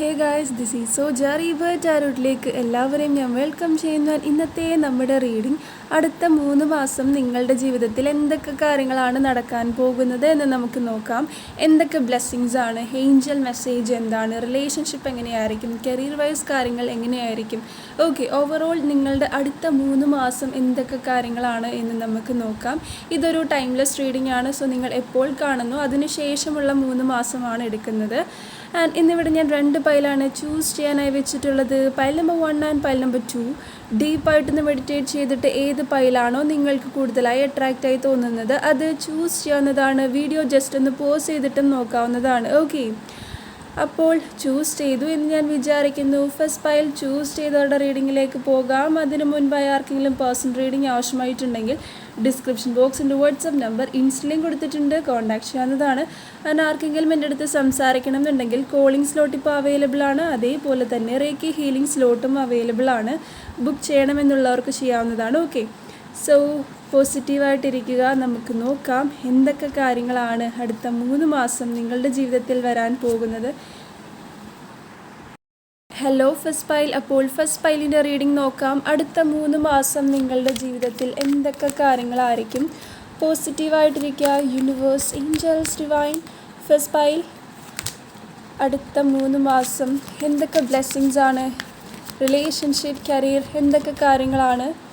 Hey guys this is so ജാറി ടാരോട്ടിലേക്ക് എല്ലാവരെയും ഞാൻ വെൽക്കം ചെയ്യുന്നു ഇന്നത്തെ നമ്മുടെ റീഡിംഗ് അടുത്ത മൂന്ന് മാസം നിങ്ങളുടെ ജീവിതത്തിൽ എന്തൊക്കെ കാര്യങ്ങളാണ് നടക്കാൻ പോകുന്നത് എന്ന് നമുക്ക് നോക്കാം. എന്തൊക്കെ ബ്ലെസ്സിങ്സ് ആണ്? ഏഞ്ചൽ മെസ്സേജ് എന്താണ്? റിലേഷൻഷിപ്പ് എങ്ങനെയായിരിക്കും? കരിയർ വൈസ് കാര്യങ്ങൾ എങ്ങനെയായിരിക്കും? ഓക്കെ ഓവറോൾ നിങ്ങളുടെ അടുത്ത മൂന്ന് മാസം എന്തൊക്കെ കാര്യങ്ങളാണ് എന്ന് നമുക്ക് നോക്കാം. ഇതൊരു ടൈംലെസ് റീഡിംഗ് ആണ്. സോ നിങ്ങൾ എപ്പോൾ കാണുന്നു? അതിനുശേഷമുള്ള മൂന്ന് മാസമാണ് എടുക്കുന്നത്. ആൻഡ് ഇന്നിവിടെ ഞാൻ രണ്ട് പൈലാണ് ചൂസ് ചെയ്യാനായി വെച്ചിട്ടുള്ളത്. Pile number one and pile number two ഡീപ്പായിട്ടൊന്ന് meditate ചെയ്തിട്ട് ഏത് പൈലാണോ നിങ്ങൾക്ക് കൂടുതലായി അട്രാക്റ്റ് ആയി തോന്നുന്നത് അത് ചൂസ് ചെയ്യാവുന്നതാണ്. വീഡിയോ ജസ്റ്റ് ഒന്ന് പോസ് ചെയ്തിട്ടും നോക്കാവുന്നതാണ്. ഓക്കെ അപ്പോൾ ചൂസ് ചെയ്തു എന്ന് ഞാൻ വിചാരിക്കുന്നു. ഫസ്റ്റ് ഫയൽ ചൂസ് ചെയ്തവരുടെ റീഡിങ്ങിലേക്ക് പോകാം. അതിനു മുൻപായി ആർക്കെങ്കിലും പേഴ്സണൽ റീഡിംഗ് ആവശ്യമായിട്ടുണ്ടെങ്കിൽ ഡിസ്ക്രിപ്ഷൻ ബോക്സിന്റെ വാട്സപ്പ് നമ്പർ ഇൻസ്റ്റലിയും കൊടുത്തിട്ടുണ്ട്. കോൺടാക്ട് ചെയ്യാവുന്നതാണ്. അതിന് ആർക്കെങ്കിലും എന്റെ അടുത്ത് സംസാരിക്കണം എന്നുണ്ടെങ്കിൽ കോളിംഗ് സ്ലോട്ട് ഇപ്പോൾ അവൈലബിൾ ആണ്. അതേപോലെ തന്നെ റേക്കി ഹീലിംഗ് സ്ലോട്ടും അവൈലബിൾ ആണ്. ബുക്ക് ചെയ്യണമെന്നുള്ളവർക്ക് ചെയ്യാവുന്നതാണ്. ഓക്കെ സോ പോസിറ്റീവായിട്ടിരിക്കുക. നമുക്ക് നോക്കാം എന്തൊക്കെ കാര്യങ്ങളാണ് അടുത്ത മൂന്ന് മാസം നിങ്ങളുടെ ജീവിതത്തിൽ വരാൻ പോകുന്നത്. ഹലോ ഫസ്റ്റ് പൈൽ അപ്പോൾ ഫസ്റ്റ് പൈലിന്റെ റീഡിംഗ് നോക്കാം. അടുത്ത മൂന്ന് മാസം നിങ്ങളുടെ ജീവിതത്തിൽ എന്തൊക്കെ കാര്യങ്ങളായിരിക്കും? പോസിറ്റീവായിട്ടിരിക്കുക. Universe angels divine first pile അടുത്ത മൂന്ന് മാസം എന്തൊക്കെ ബ്ലെസ്സിങ്സ് ആണ്? റിലേഷൻഷിപ്പ് കരിയർ എന്തൊക്കെ കാര്യങ്ങളാണ്?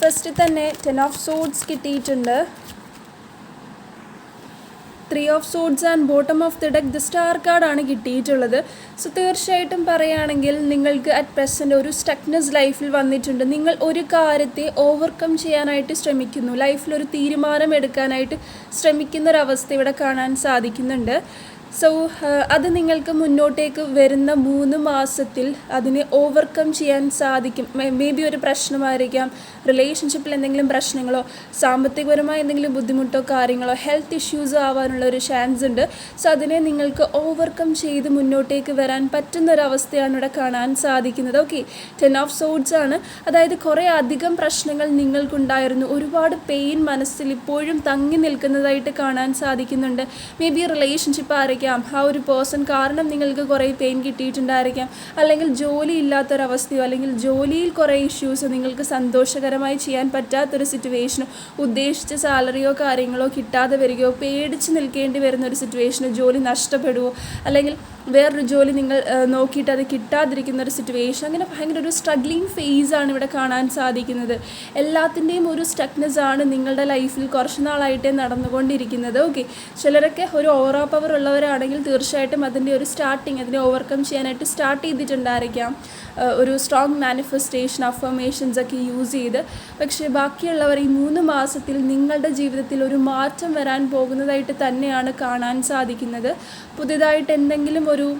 ഫസ്റ്റ് തന്നെ ടെൻ ഓഫ് സോഡ്സ് കിട്ടിയിട്ടുണ്ട്. Three of swords and bottom of the deck the star കാർഡാണ് കിട്ടിയിട്ടുള്ളത്. സോ തീർച്ചയായിട്ടും പറയുകയാണെങ്കിൽ നിങ്ങൾക്ക് അറ്റ് പ്രസന്റ് ഒരു സ്റ്റക്നെസ് ലൈഫിൽ വന്നിട്ടുണ്ട്. നിങ്ങൾ ഒരു കാര്യത്തെ ഓവർകം ചെയ്യാനായിട്ട് ശ്രമിക്കുന്നു. ലൈഫിൽ ഒരു തീരുമാനം എടുക്കാനായിട്ട് ശ്രമിക്കുന്ന ഒരവസ്ഥ ഇവിടെ കാണാൻ സാധിക്കുന്നുണ്ട്. സോ അത് നിങ്ങൾക്ക് മുന്നോട്ടേക്ക് വരുന്ന മൂന്ന് മാസത്തിൽ അതിനെ ഓവർകം ചെയ്യാൻ സാധിക്കും. മേ ബി ഒരു പ്രശ്നമായിരിക്കാം. റിലേഷൻഷിപ്പിൽ എന്തെങ്കിലും പ്രശ്നങ്ങളോ സാമ്പത്തികപരമായ എന്തെങ്കിലും ബുദ്ധിമുട്ടോ കാര്യങ്ങളോ ഹെൽത്ത് ഇഷ്യൂസ് ആവാനുള്ള ഒരു ചാൻസ് ഉണ്ട്. സോ അതിനെ നിങ്ങൾക്ക് ഓവർകം ചെയ്ത് മുന്നോട്ടേക്ക് വരാൻ പറ്റുന്ന ഒരു അവസ്ഥയാണ് ഇവിടെ കാണാൻ സാധിക്കുന്നത്. ഓക്കെ ടെൻ ഓഫ് സോഡ്സ് ആണ്. അതായത് കുറേ അധികം പ്രശ്നങ്ങൾ നിങ്ങൾക്കുണ്ടായിരുന്നു. ഒരുപാട് പെയിൻ മനസ്സിൽ ഇപ്പോഴും തങ്ങി നിൽക്കുന്നതായിട്ട് കാണാൻ സാധിക്കുന്നുണ്ട്. മേ ബി റിലേഷൻഷിപ്പ് ആയിരിക്കും. ആയിരിക്കാം. ആ ഒരു പേഴ്സൺ കാരണം നിങ്ങൾക്ക് കുറേ പെയിൻ കിട്ടിയിട്ടുണ്ടായിരിക്കാം. അല്ലെങ്കിൽ ജോലി ഇല്ലാത്തൊരവസ്ഥയോ അല്ലെങ്കിൽ ജോലിയിൽ കുറേ ഇഷ്യൂസോ നിങ്ങൾക്ക് സന്തോഷകരമായി ചെയ്യാൻ പറ്റാത്തൊരു സിറ്റുവേഷനോ ഉദ്ദേശിച്ച സാലറിയോ കാര്യങ്ങളോ കിട്ടാതെ വരികയോ പേടിച്ച് നിൽക്കേണ്ടി വരുന്ന ഒരു സിറ്റുവേഷനോ ജോലി നഷ്ടപ്പെടുവോ അല്ലെങ്കിൽ വേറൊരു ജോലി നിങ്ങൾ നോക്കിയിട്ട് അത് കിട്ടാതിരിക്കുന്ന ഒരു സിറ്റുവേഷൻ അങ്ങനെ ഭയങ്കര ഒരു സ്ട്രഗ്ലിങ് ഫേസ് ആണ് ഇവിടെ കാണാൻ സാധിക്കുന്നത്. എല്ലാത്തിന്റെയും ഒരു സ്റ്റക്നെസ് ആണ് നിങ്ങളുടെ ലൈഫിൽ കുറച്ച് നാളായിട്ടേ നടന്നുകൊണ്ടിരിക്കുന്നത്. ഓക്കെ ചിലരൊക്കെ ഒരു ഓവർ പവർ ഉള്ളവരാണെങ്കിൽ തീർച്ചയായിട്ടും അതിന്റെ ഒരു സ്റ്റാർട്ടിങ് അതിനെ ഓവർകം ചെയ്യാനായിട്ട് സ്റ്റാർട്ട് ചെയ്തിട്ടുണ്ടായിരിക്കാം. ഒരു സ്ട്രോങ് മാനിഫെസ്റ്റേഷൻ അഫർമേഷൻസ് ഒക്കെ യൂസ് ചെയ്ത് പക്ഷേ ബാക്കിയുള്ളവർ ഈ മൂന്ന് മാസത്തിൽ നിങ്ങളുടെ ജീവിതത്തിൽ ഒരു മാറ്റം വരാൻ പോകുന്നതായിട്ട് തന്നെയാണ് കാണാൻ സാധിക്കുന്നത്. പുതിയതായിട്ട് എന്തെങ്കിലും ഒരു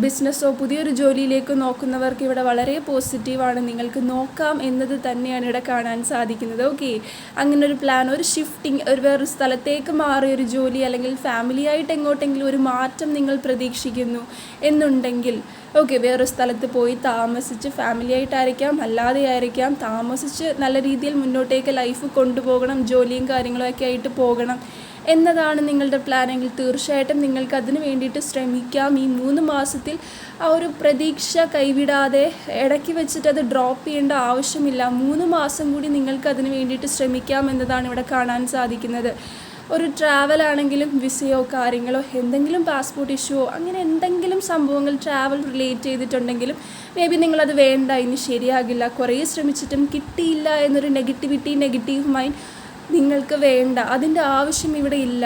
ബിസിനസ്സോ പുതിയൊരു ജോലിയിലേക്കോ നോക്കുന്നവർക്ക് ഇവിടെ വളരെ പോസിറ്റീവാണ്. നിങ്ങൾക്ക് നോക്കാം എന്നത് തന്നെയാണ് ഇവിടെ കാണാൻ സാധിക്കുന്നത്. ഓക്കെ. അങ്ങനെ ഒരു പ്ലാൻ ഒരു ഷിഫ്റ്റിംഗ് ഒരു വേറൊരു സ്ഥലത്തേക്ക് മാറിയ ഒരു ജോലി അല്ലെങ്കിൽ ഫാമിലിയായിട്ട് എങ്ങോട്ടെങ്കിലും ഒരു മാറ്റം നിങ്ങൾ പ്രതീക്ഷിക്കുന്നു എന്നുണ്ടെങ്കിൽ ഓക്കെ വേറൊരു സ്ഥലത്ത് പോയി താമസിച്ച് ഫാമിലിയായിട്ടായിരിക്കാം അല്ലാതെ ആയിരിക്കാം. താമസിച്ച് നല്ല രീതിയിൽ മുന്നോട്ടേക്ക് ലൈഫ് കൊണ്ടുപോകണം ജോലിയും കാര്യങ്ങളൊക്കെ ആയിട്ട് പോകണം. എന്നതാണ് നിങ്ങളുടെ പ്ലാനെങ്കിൽ തീർച്ചയായിട്ടും നിങ്ങൾക്ക് അതിന് വേണ്ടിയിട്ട് ശ്രമിക്കാം. ഈ മൂന്ന് മാസത്തിൽ ആ ഒരു പ്രതീക്ഷ കൈവിടാതെ ഇടയ്ക്ക് വെച്ചിട്ട് അത് ഡ്രോപ്പ് ചെയ്യേണ്ട ആവശ്യമില്ല. മൂന്ന് മാസം കൂടി നിങ്ങൾക്ക് അതിന് വേണ്ടിയിട്ട് ശ്രമിക്കാം എന്നതാണ് ഇവിടെ കാണാൻ സാധിക്കുന്നത്. ഒരു ട്രാവൽ ആണെങ്കിലും വിസയോ കാര്യങ്ങളോ എന്തെങ്കിലും പാസ്പോർട്ട് ഇഷ്യൂവോ അങ്ങനെ എന്തെങ്കിലും സംഭവങ്ങൾ ട്രാവൽ റിലേറ്റ് ചെയ്തിട്ടുണ്ടെങ്കിലും മേ ബി നിങ്ങളത് വേണ്ട ഇനി ശരിയാകില്ല കുറേ ശ്രമിച്ചിട്ടും കിട്ടിയില്ല എന്നൊരു നെഗറ്റിവിറ്റി നെഗറ്റീവ് മൈൻഡ് നിങ്ങൾക്ക് വേണ്ട അതിന്റെ ആവശ്യം ഇവിടെ ഇല്ല.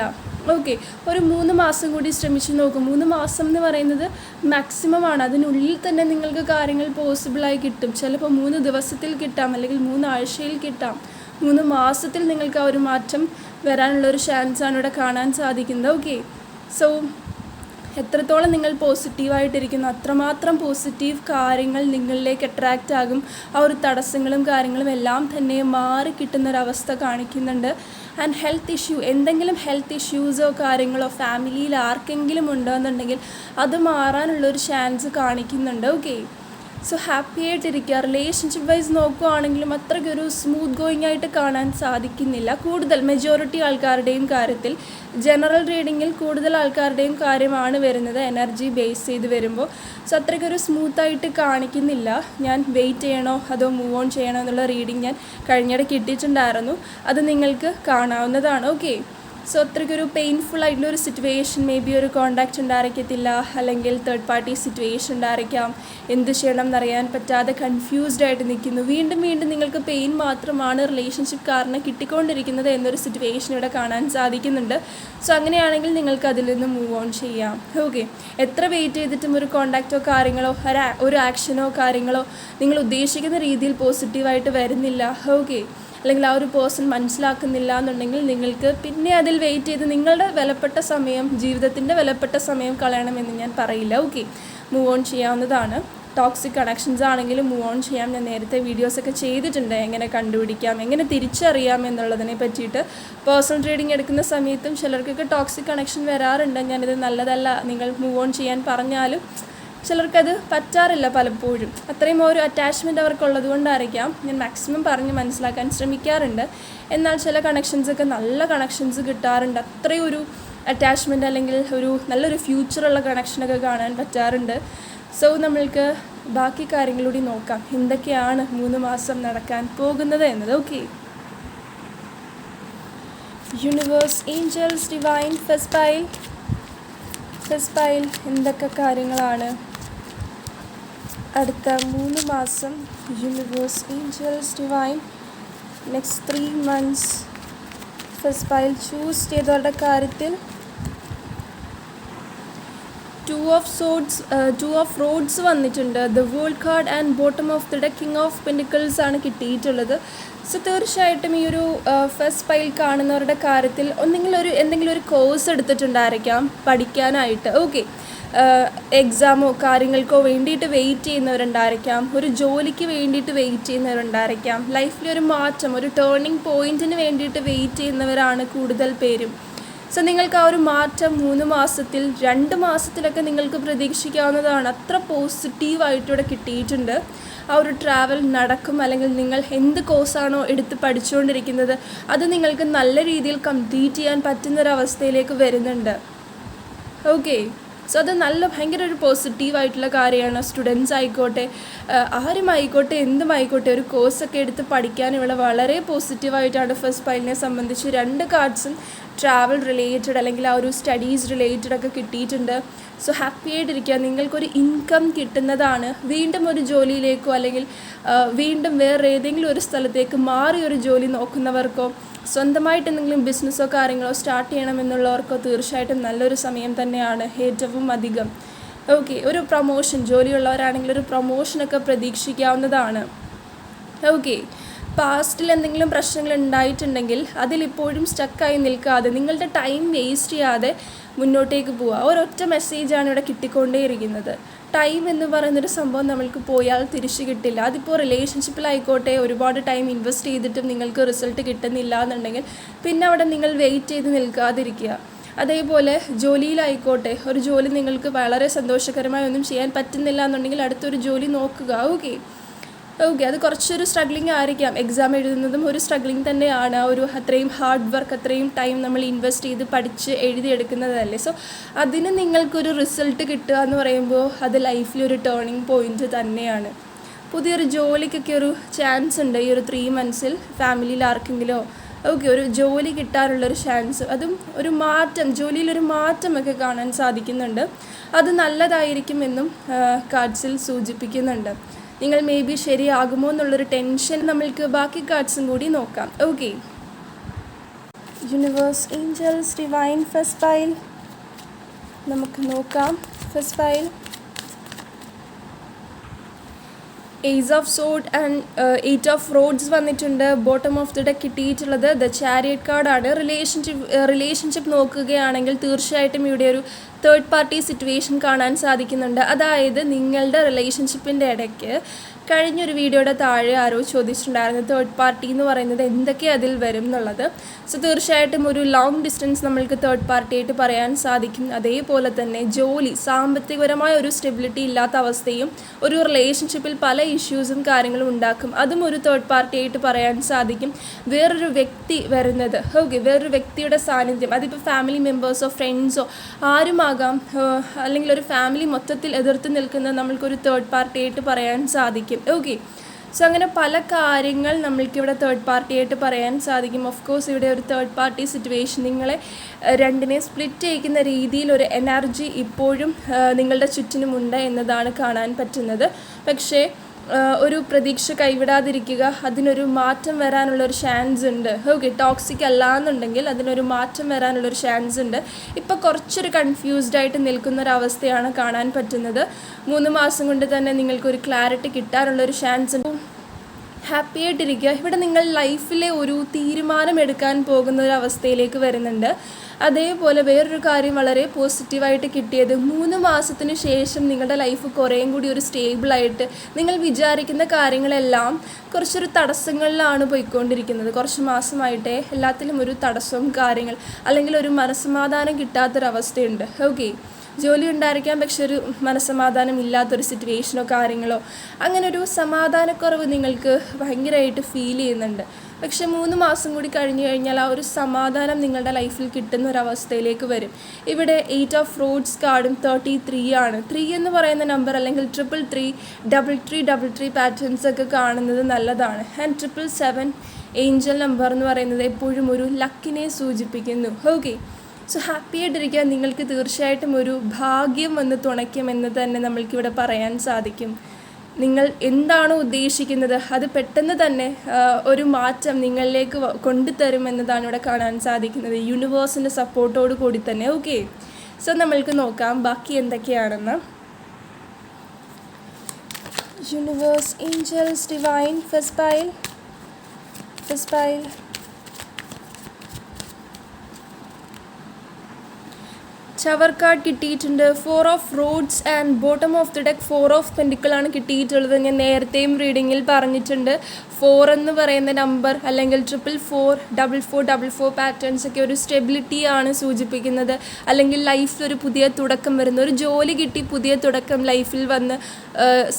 ഓക്കെ ഒരു മൂന്ന് മാസം കൂടി ശ്രമിച്ചു നോക്കും. മൂന്ന് മാസം എന്ന് പറയുന്നത് മാക്സിമം ആണ്. അതിനുള്ളിൽ തന്നെ നിങ്ങൾക്ക് കാര്യങ്ങൾ പോസിബിളായി കിട്ടും. ചിലപ്പോൾ മൂന്ന് ദിവസത്തിൽ കിട്ടാം അല്ലെങ്കിൽ മൂന്നാഴ്ചയിൽ കിട്ടാം. മൂന്ന് മാസത്തിൽ നിങ്ങൾക്ക് ആ ഒരു മാറ്റം വരാനുള്ള ഒരു ചാൻസാണ് ഇവിടെ കാണാൻ സാധിക്കുന്നത്. ഓക്കെ സോ എത്രത്തോളം നിങ്ങൾ പോസിറ്റീവായിട്ടിരിക്കുന്നു അത്രമാത്രം പോസിറ്റീവ് കാര്യങ്ങൾ നിങ്ങളിലേക്ക് അട്രാക്റ്റ് ആകും. ആ ഒരു തടസ്സങ്ങളും കാര്യങ്ങളും എല്ലാം തന്നെ മാറി കിട്ടുന്നൊരവസ്ഥ കാണിക്കുന്നുണ്ട്. ആൻഡ് ഹെൽത്ത് ഇഷ്യൂ എന്തെങ്കിലും ഹെൽത്ത് ഇഷ്യൂസോ കാര്യങ്ങളോ ഫാമിലിയിൽ ആർക്കെങ്കിലും ഉണ്ടോ എന്നുണ്ടെങ്കിൽ അത് മാറാനുള്ളൊരു ചാൻസ് കാണിക്കുന്നുണ്ട്. ഓക്കെ സോ ഹാപ്പി ആയിട്ടിരിക്കുക റിലേഷൻഷിപ്പ് വൈസ് നോക്കുകയാണെങ്കിലും അത്രയ്ക്കൊരു സ്മൂത്ത് ഗോയിങ് ആയിട്ട് കാണാൻ സാധിക്കുന്നില്ല. കൂടുതൽ മെജോറിറ്റി ആൾക്കാരുടെയും കാര്യത്തിൽ ജനറൽ റീഡിങ്ങിൽ കൂടുതൽ ആൾക്കാരുടെയും കാര്യമാണ് വരുന്നത്. എനർജി ബേസ് ചെയ്ത് വരുമ്പോൾ. സോ അത്രയ്ക്കൊരു സ്മൂത്തായിട്ട് കാണിക്കുന്നില്ല. ഞാൻ വെയിറ്റ് ചെയ്യണോ? അതോ മൂവ് ഓൺ ചെയ്യണോ എന്നുള്ള റീഡിങ് ഞാൻ കഴിഞ്ഞിടെ കിട്ടിയിട്ടുണ്ടായിരുന്നു. അത് നിങ്ങൾക്ക് കാണാവുന്നതാണ്. ഓക്കെ സോ അത്രയ്ക്കൊരു പെയിൻഫുൾ ആയിട്ടുള്ള ഒരു സിറ്റുവേഷൻ മേ ബി ഒരു കോണ്ടാക്റ്റ് ഉണ്ടായിരിക്കത്തില്ല അല്ലെങ്കിൽ തേർഡ് പാർട്ടി സിറ്റുവേഷൻ ഉണ്ടായിരിക്കാം. എന്ത് ചെയ്യണം എന്നറിയാൻ പറ്റാതെ കൺഫ്യൂസ്ഡ് ആയിട്ട് നിൽക്കുന്നു. വീണ്ടും വീണ്ടും നിങ്ങൾക്ക് പെയിൻ മാത്രമാണ് റിലേഷൻഷിപ്പ് കാരണം കിട്ടിക്കൊണ്ടിരിക്കുന്നത് എന്നൊരു സിറ്റുവേഷൻ ഇവിടെ കാണാൻ സാധിക്കുന്നുണ്ട്. സോ അങ്ങനെയാണെങ്കിൽ നിങ്ങൾക്ക് അതിൽ നിന്ന് മൂവ് ഓൺ ചെയ്യാം. ഓക്കെ എത്ര വെയിറ്റ് ചെയ്തിട്ടും ഒരു കോണ്ടാക്റ്റോ കാര്യങ്ങളോ ഒരു ആക്ഷനോ കാര്യങ്ങളോ നിങ്ങൾ ഉദ്ദേശിക്കുന്ന രീതിയിൽ പോസിറ്റീവായിട്ട് വരുന്നില്ല. ഓക്കെ അല്ലെങ്കിൽ ആ ഒരു പേഴ്സൺ മനസ്സിലാക്കുന്നില്ല എന്നുണ്ടെങ്കിൽ നിങ്ങൾക്ക് പിന്നെ അതിൽ വെയിറ്റ് ചെയ്ത് നിങ്ങളുടെ വിലപ്പെട്ട സമയം ജീവിതത്തിന്റെ വിലപ്പെട്ട സമയം കളയണമെന്ന് ഞാൻ പറയില്ല. ഓക്കെ മൂവ് ഓൺ ചെയ്യാവുന്നതാണ്. ടോക്സിക് കണക്ഷൻസ് ആണെങ്കിലും മൂവ് ഓൺ ചെയ്യാം. ഞാൻ നേരത്തെ വീഡിയോസൊക്കെ ചെയ്തിട്ടുണ്ട്. എങ്ങനെ കണ്ടുപിടിക്കാം എങ്ങനെ തിരിച്ചറിയാം എന്നുള്ളതിനെ പറ്റിയിട്ട് പേഴ്സണൽ റീഡിംഗ് എടുക്കുന്ന സമയത്തും ചിലർക്കൊക്കെ ടോക്സിക് കണക്ഷൻ വരാറുണ്ട്. ഞാനിത് നല്ലതല്ല. നിങ്ങൾ മൂവ് ഓൺ ചെയ്യാൻ പറഞ്ഞാലും ചിലർക്കത് പറ്റാറില്ല പലപ്പോഴും. അത്രയും ഒരു അറ്റാച്ച്മെന്റ് അവർക്കുള്ളത് കൊണ്ടായിരിക്കാം ഞാൻ മാക്സിമം പറഞ്ഞ് മനസ്സിലാക്കാൻ ശ്രമിക്കാറുണ്ട്. എന്നാൽ ചില കണക്ഷൻസൊക്കെ നല്ല കണക്ഷൻസ് കിട്ടാറുണ്ട്. അത്രയും ഒരു അറ്റാച്ച്മെന്റ് അല്ലെങ്കിൽ ഒരു നല്ലൊരു ഫ്യൂച്ചറുള്ള കണക്ഷനൊക്കെ കാണാൻ പറ്റാറുണ്ട്. സോ നമ്മൾക്ക് ബാക്കി കാര്യങ്ങളൂടി നോക്കാം. എന്തൊക്കെയാണ് മൂന്ന് മാസം നടക്കാൻ പോകുന്നത് എന്നത്. Okay universe angels divine first pile first pile എന്തൊക്കെ കാര്യങ്ങളാണ്? അടുത്ത മൂന്ന് മാസം universe angels divine next three months first pile choose ചെയ്തവരുടെ കാര്യത്തിൽ two of swords two of rods വന്നിട്ടുണ്ട്. The world card and bottom of the king of pentacles ആണ് കിട്ടിയിട്ടുള്ളത്. സോ തീർച്ചയായിട്ടും ഈ ഒരു ഫസ്റ്റ് പൈൽ കാണുന്നവരുടെ കാര്യത്തിൽ ഒന്നെങ്കിലും ഒരു എന്തെങ്കിലും ഒരു കോഴ്സ് എടുത്തിട്ടുണ്ടായിരിക്കാം പഠിക്കാനായിട്ട്. ഓക്കെ എക്സാമോ കാര്യങ്ങൾക്കോ വേണ്ടിയിട്ട് വെയിറ്റ് ചെയ്യുന്നവരുണ്ടായിരിക്കാം. ഒരു ജോലിക്ക് വേണ്ടിയിട്ട് വെയിറ്റ് ചെയ്യുന്നവരുണ്ടായിരിക്കാം. ഒരു മാറ്റം ഒരു ടേണിംഗ് പോയിന്റിന് വേണ്ടിയിട്ട് വെയിറ്റ് ചെയ്യുന്നവരാണ് കൂടുതൽ പേരും. സോ നിങ്ങൾക്ക് ആ ഒരു മാറ്റം മൂന്ന് മാസത്തിൽ രണ്ട് മാസത്തിലൊക്കെ നിങ്ങൾക്ക് പ്രതീക്ഷിക്കാവുന്നതാണ്. അത്ര പോസിറ്റീവായിട്ട് ഇവിടെ കിട്ടിയിട്ടുണ്ട്. ആ ഒരു ട്രാവൽ നടക്കും. അല്ലെങ്കിൽ നിങ്ങൾ എന്ത് കോഴ്സാണോ എടുത്ത് പഠിച്ചുകൊണ്ടിരിക്കുന്നത് അത് നിങ്ങൾക്ക് നല്ല രീതിയിൽ കംപ്ലീറ്റ് ചെയ്യാൻ പറ്റുന്നൊരവസ്ഥയിലേക്ക് വരുന്നുണ്ട്. ഓക്കെ സോ അത് നല്ല ഭയങ്കര ഒരു പോസിറ്റീവായിട്ടുള്ള കാര്യമാണ്. സ്റ്റുഡൻസ് ആയിക്കോട്ടെ ആരുമായിക്കോട്ടെ എന്തുമായിക്കോട്ടെ ഒരു കോഴ്സൊക്കെ എടുത്ത് പഠിക്കാൻ ഇവിടെ വളരെ പോസിറ്റീവായിട്ടാണ് ഫസ്റ്റ് പൈലിനെ സംബന്ധിച്ച് രണ്ട് കാർഡ്സും ട്രാവൽ റിലേറ്റഡ് അല്ലെങ്കിൽ ആ ഒരു സ്റ്റഡീസ് റിലേറ്റഡ് ഒക്കെ കിട്ടിയിട്ടുണ്ട്. സോ ഹാപ്പി ആയിട്ടിരിക്കുക. നിങ്ങൾക്കൊരു ഇൻകം കിട്ടുന്നതാണ്. വീണ്ടും ഒരു ജോലിയിലേക്കോ അല്ലെങ്കിൽ വീണ്ടും വേറെ ഏതെങ്കിലും ഒരു സ്ഥലത്തേക്ക് മാറി ഒരു ജോലി നോക്കുന്നവർക്കോ സ്വന്തമായിട്ട് എന്തെങ്കിലും ബിസിനസ്സോ കാര്യങ്ങളോ സ്റ്റാർട്ട് ചെയ്യണമെന്നുള്ളവർക്കോ തീർച്ചയായിട്ടും നല്ലൊരു സമയം തന്നെയാണ് ഏറ്റവും അധികം. ഓക്കെ ഒരു പ്രൊമോഷൻ ജോലിയുള്ളവരാണെങ്കിൽ ഒരു പ്രൊമോഷനൊക്കെ പ്രതീക്ഷിക്കാവുന്നതാണ്. ഓക്കെ പാസ്റ്റിൽ എന്തെങ്കിലും പ്രശ്നങ്ങൾ ഉണ്ടായിട്ടുണ്ടെങ്കിൽ അതിലിപ്പോഴും സ്റ്റക്കായി നിൽക്കാതെ നിങ്ങളുടെ ടൈം വേസ്റ്റ് ചെയ്യാതെ മുന്നോട്ടേക്ക് പോവുക. ഒരൊറ്റ മെസ്സേജാണ് ഇവിടെ കിട്ടിക്കൊണ്ടേയിരിക്കുന്നത്. ടൈം എന്ന് പറയുന്നൊരു സംഭവം നമ്മൾക്ക് പോയാൽ തിരിച്ചു കിട്ടില്ല. അതിപ്പോൾ റിലേഷൻഷിപ്പിലായിക്കോട്ടെ ഒരുപാട് ടൈം ഇൻവെസ്റ്റ് ചെയ്തിട്ടും നിങ്ങൾക്ക് റിസൾട്ട് കിട്ടുന്നില്ല എന്നുണ്ടെങ്കിൽ പിന്നെ അവിടെ നിങ്ങൾ വെയിറ്റ് ചെയ്ത് നിൽക്കാതിരിക്കുക. അതേപോലെ ജോലിയിലായിക്കോട്ടെ ഒരു ജോലി നിങ്ങൾക്ക് വളരെ സന്തോഷകരമായി ഒന്നും ചെയ്യാൻ പറ്റുന്നില്ല എന്നുണ്ടെങ്കിൽ അടുത്തൊരു ജോലി നോക്കുക. ഓക്കെ ഓക്കെ അത് കുറച്ചൊരു സ്ട്രഗ്ലിംഗ് ആയിരിക്കാം. എക്സാം എഴുതുന്നതും ഒരു സ്ട്രഗ്ലിംഗ് തന്നെയാണ്. ഒരു അത്രയും ഹാർഡ് വർക്ക് അത്രയും ടൈം നമ്മൾ ഇൻവെസ്റ്റ് ചെയ്ത് പഠിച്ച് എഴുതിയെടുക്കുന്നതല്ലേ. സോ അതിന് നിങ്ങൾക്കൊരു റിസൾട്ട് കിട്ടുക എന്ന് പറയുമ്പോൾ അത് ലൈഫിലൊരു ടേണിംഗ് പോയിന്റ് തന്നെയാണ്. പുതിയൊരു ജോലിക്കൊക്കെ ഒരു ചാൻസ് ഉണ്ട്. ഈ ഒരു ത്രീ മന്ത്സിൽ ഫാമിലിയിൽ ആർക്കെങ്കിലോ ഓക്കെ ഒരു ജോലി കിട്ടാനുള്ളൊരു ചാൻസ് അതും ഒരു മാറ്റം ജോലിയിലൊരു മാറ്റമൊക്കെ കാണാൻ സാധിക്കുന്നുണ്ട്. അത് നല്ലതായിരിക്കുമെന്നും കാർഡ്സിൽ സൂചിപ്പിക്കുന്നുണ്ട്. നിങ്ങൾ മേ ബി ശരിയാകുമോ എന്നുള്ളൊരു ടെൻഷൻ നമ്മൾക്ക് ബാക്കി കാർഡ്സും കൂടി നോക്കാം. Okay universe angels divine first pile നമുക്ക് നോക്കാം. First pile ace of sword and eight of rods വന്നിട്ടുണ്ട്. ബോട്ടം ഓഫ് ദി ഡെക്ക് കിട്ടിയിട്ടുള്ളത് ദ ചാരിയറ്റ് കാർഡാണ് റിലേഷൻഷിപ്പ് റിലേഷൻഷിപ്പ് നോക്കുകയാണെങ്കിൽ തീർച്ചയായിട്ടും ഇവിടെ ഒരു തേർഡ് പാർട്ടി സിറ്റുവേഷൻ കാണാൻ സാധിക്കുന്നുണ്ട്. അതായത് നിങ്ങളുടെ റിലേഷൻഷിപ്പിന്റെ ഇടയ്ക്ക് കഴിഞ്ഞൊരു വീഡിയോയുടെ താഴെ ആരോ ചോദിച്ചിട്ടുണ്ടായിരുന്നു തേർഡ് പാർട്ടി എന്ന് പറയുന്നത് എന്തൊക്കെ അതിൽ വരും എന്നുള്ളത്. സോ തീർച്ചയായിട്ടും ഒരു ലോങ് ഡിസ്റ്റൻസ് നമ്മൾക്ക് തേർഡ് പാർട്ടി ആയിട്ട് പറയാൻ സാധിക്കും. അതേപോലെ തന്നെ ജോലി സാമ്പത്തികപരമായ ഒരു സ്റ്റെബിലിറ്റി ഇല്ലാത്ത അവസ്ഥയും ഒരു റിലേഷൻഷിപ്പിൽ പല ഇഷ്യൂസും കാര്യങ്ങളും ഉണ്ടാക്കും. അതും ഒരു തേർഡ് പാർട്ടി ആയിട്ട് പറയാൻ സാധിക്കും. വേറൊരു വ്യക്തി വരുന്നത് ഓക്കെ വേറൊരു വ്യക്തിയുടെ സാന്നിധ്യം അതിപ്പോൾ ഫാമിലി മെമ്പേഴ്സോ ഫ്രണ്ട്സോ ആരുമാകാം അല്ലെങ്കിൽ ഒരു ഫാമിലി മൊത്തത്തിൽ എതിർത്ത് നിൽക്കുന്നത് നമ്മൾക്കൊരു തേർഡ് പാർട്ടി ആയിട്ട് പറയാൻ സാധിക്കും. ഓക്കെ സോ അങ്ങനെ പല കാര്യങ്ങൾ നമ്മൾക്ക് ഇവിടെ തേർഡ് പാർട്ടി ആയിട്ട് പറയാൻ സാധിക്കും. ഓഫ് കോഴ്സ് ഇവിടെ ഒരു തേർഡ് പാർട്ടി സിറ്റുവേഷൻ നിങ്ങളെ രണ്ടിനെ സ്പ്ലിറ്റ് ചെയ്യിക്കുന്ന രീതിയിൽ ഒരു എനർജി ഇപ്പോഴും നിങ്ങളുടെ ചുറ്റിനുമുണ്ട് എന്നതാണ് കാണാൻ പറ്റുന്നത്. പക്ഷേ ഒരു പ്രതീക്ഷ കൈവിടാതിരിക്കുക അതിനൊരു മാറ്റം വരാനുള്ള ഒരു ചാൻസ് ഉണ്ട്. ഓക്കെ ടോക്സിക് അല്ല എന്നുണ്ടെങ്കിൽ അതിനൊരു മാറ്റം വരാനുള്ള ഒരു ചാൻസ് ഉണ്ട്. ഇപ്പോൾ കുറച്ചൊരു കൺഫ്യൂസ്ഡ് ആയിട്ട് നിൽക്കുന്ന ഒരു അവസ്ഥയാണ് കാണാൻ പറ്റുന്നത്. മൂന്ന് മാസം കൊണ്ട് തന്നെ നിങ്ങൾക്ക് ഒരു ക്ലാരിറ്റി കിട്ടാനുള്ള ഒരു ചാൻസ് ഉണ്ട്. ഹാപ്പി ആയിട്ടിരിക്കുക. ഇവിടെ നിങ്ങൾ ലൈഫിലെ ഒരു തീരുമാനം എടുക്കാൻ പോകുന്ന ഒരു അവസ്ഥയിലേക്ക് വരുന്നുണ്ട്. അതേപോലെ വേറൊരു കാര്യം വളരെ പോസിറ്റീവായിട്ട് കിട്ടിയത് മൂന്ന് മാസത്തിന് ശേഷം നിങ്ങളുടെ ലൈഫ് കുറേയും കൂടി ഒരു സ്റ്റേബിളായിട്ട് നിങ്ങൾ വിചാരിക്കുന്ന കാര്യങ്ങളെല്ലാം കുറച്ചൊരു തടസ്സങ്ങളിലാണ് പോയിക്കൊണ്ടിരിക്കുന്നത്. കുറച്ച് മാസമായിട്ടേ എല്ലാത്തിലും ഒരു തടസ്സവും കാര്യങ്ങൾ അല്ലെങ്കിൽ ഒരു മനസ്സമാധാനം കിട്ടാത്തൊരവസ്ഥയുണ്ട്. ഓക്കെ ജോലി ഉണ്ടായിരിക്കാം പക്ഷെ ഒരു മനസ്സമാധാനം ഇല്ലാത്തൊരു സിറ്റുവേഷനോ കാര്യങ്ങളോ അങ്ങനെ ഒരു സമാധാനക്കുറവ് നിങ്ങൾക്ക് ഭയങ്കരമായിട്ട് ഫീൽ ചെയ്യുന്നുണ്ട്. പക്ഷെ മൂന്ന് മാസം കൂടി കഴിഞ്ഞു കഴിഞ്ഞാൽ ആ ഒരു സമാധാനം നിങ്ങളുടെ ലൈഫിൽ കിട്ടുന്ന ഒരു അവസ്ഥയിലേക്ക് വരും. ഇവിടെ എയ്റ്റ് ഓഫ് ഫ്രൂട്ട്സ് കാർഡും തേർട്ടി ത്രീ ആണ്. ത്രീ എന്ന് പറയുന്ന നമ്പർ അല്ലെങ്കിൽ triple three double three double three patterns ഒക്കെ കാണുന്നത് നല്ലതാണ്. And triple seven angel number എന്ന് പറയുന്നത് എപ്പോഴും ഒരു ലക്കിനെ സൂചിപ്പിക്കുന്നു. ഓക്കെ സോ ഹാപ്പി ആയിട്ടിരിക്കുക നിങ്ങൾക്ക് തീർച്ചയായിട്ടും ഒരു ഭാഗ്യം വന്ന് തുണയ്ക്കുമെന്ന് തന്നെ നമ്മൾക്കിവിടെ പറയാൻ സാധിക്കും. നിങ്ങൾ എന്താണോ ഉദ്ദേശിക്കുന്നത് അത് പെട്ടെന്ന് തന്നെ ഒരു മാറ്റം നിങ്ങളിലേക്ക് കൊണ്ടുതരുമെന്നതാണ് ഇവിടെ കാണാൻ സാധിക്കുന്നത്. യൂണിവേഴ്സിന്റെ സപ്പോർട്ടോട് കൂടി തന്നെ ഓക്കെ സോ നമ്മൾക്ക് നോക്കാം ബാക്കി എന്തൊക്കെയാണെന്ന്. Universe angels divine first first ചവർ card കിട്ടിയിട്ടുണ്ട്. Four of rods and bottom of the deck four of പെൻഡിക്കിളാണ് കിട്ടിയിട്ടുള്ളത്. ഞാൻ നേരത്തെയും റീഡിങ്ങിൽ പറഞ്ഞിട്ടുണ്ട്. ഫോർ എന്ന് പറയുന്ന നമ്പർ അല്ലെങ്കിൽ triple four double four double four patterns ഒക്കെ ഒരു സ്റ്റെബിലിറ്റി ആണ് സൂചിപ്പിക്കുന്നത്. അല്ലെങ്കിൽ ലൈഫിൽ ഒരു പുതിയ തുടക്കം വരുന്ന. ഒരു ജോലി കിട്ടി പുതിയ തുടക്കം ലൈഫിൽ വന്ന്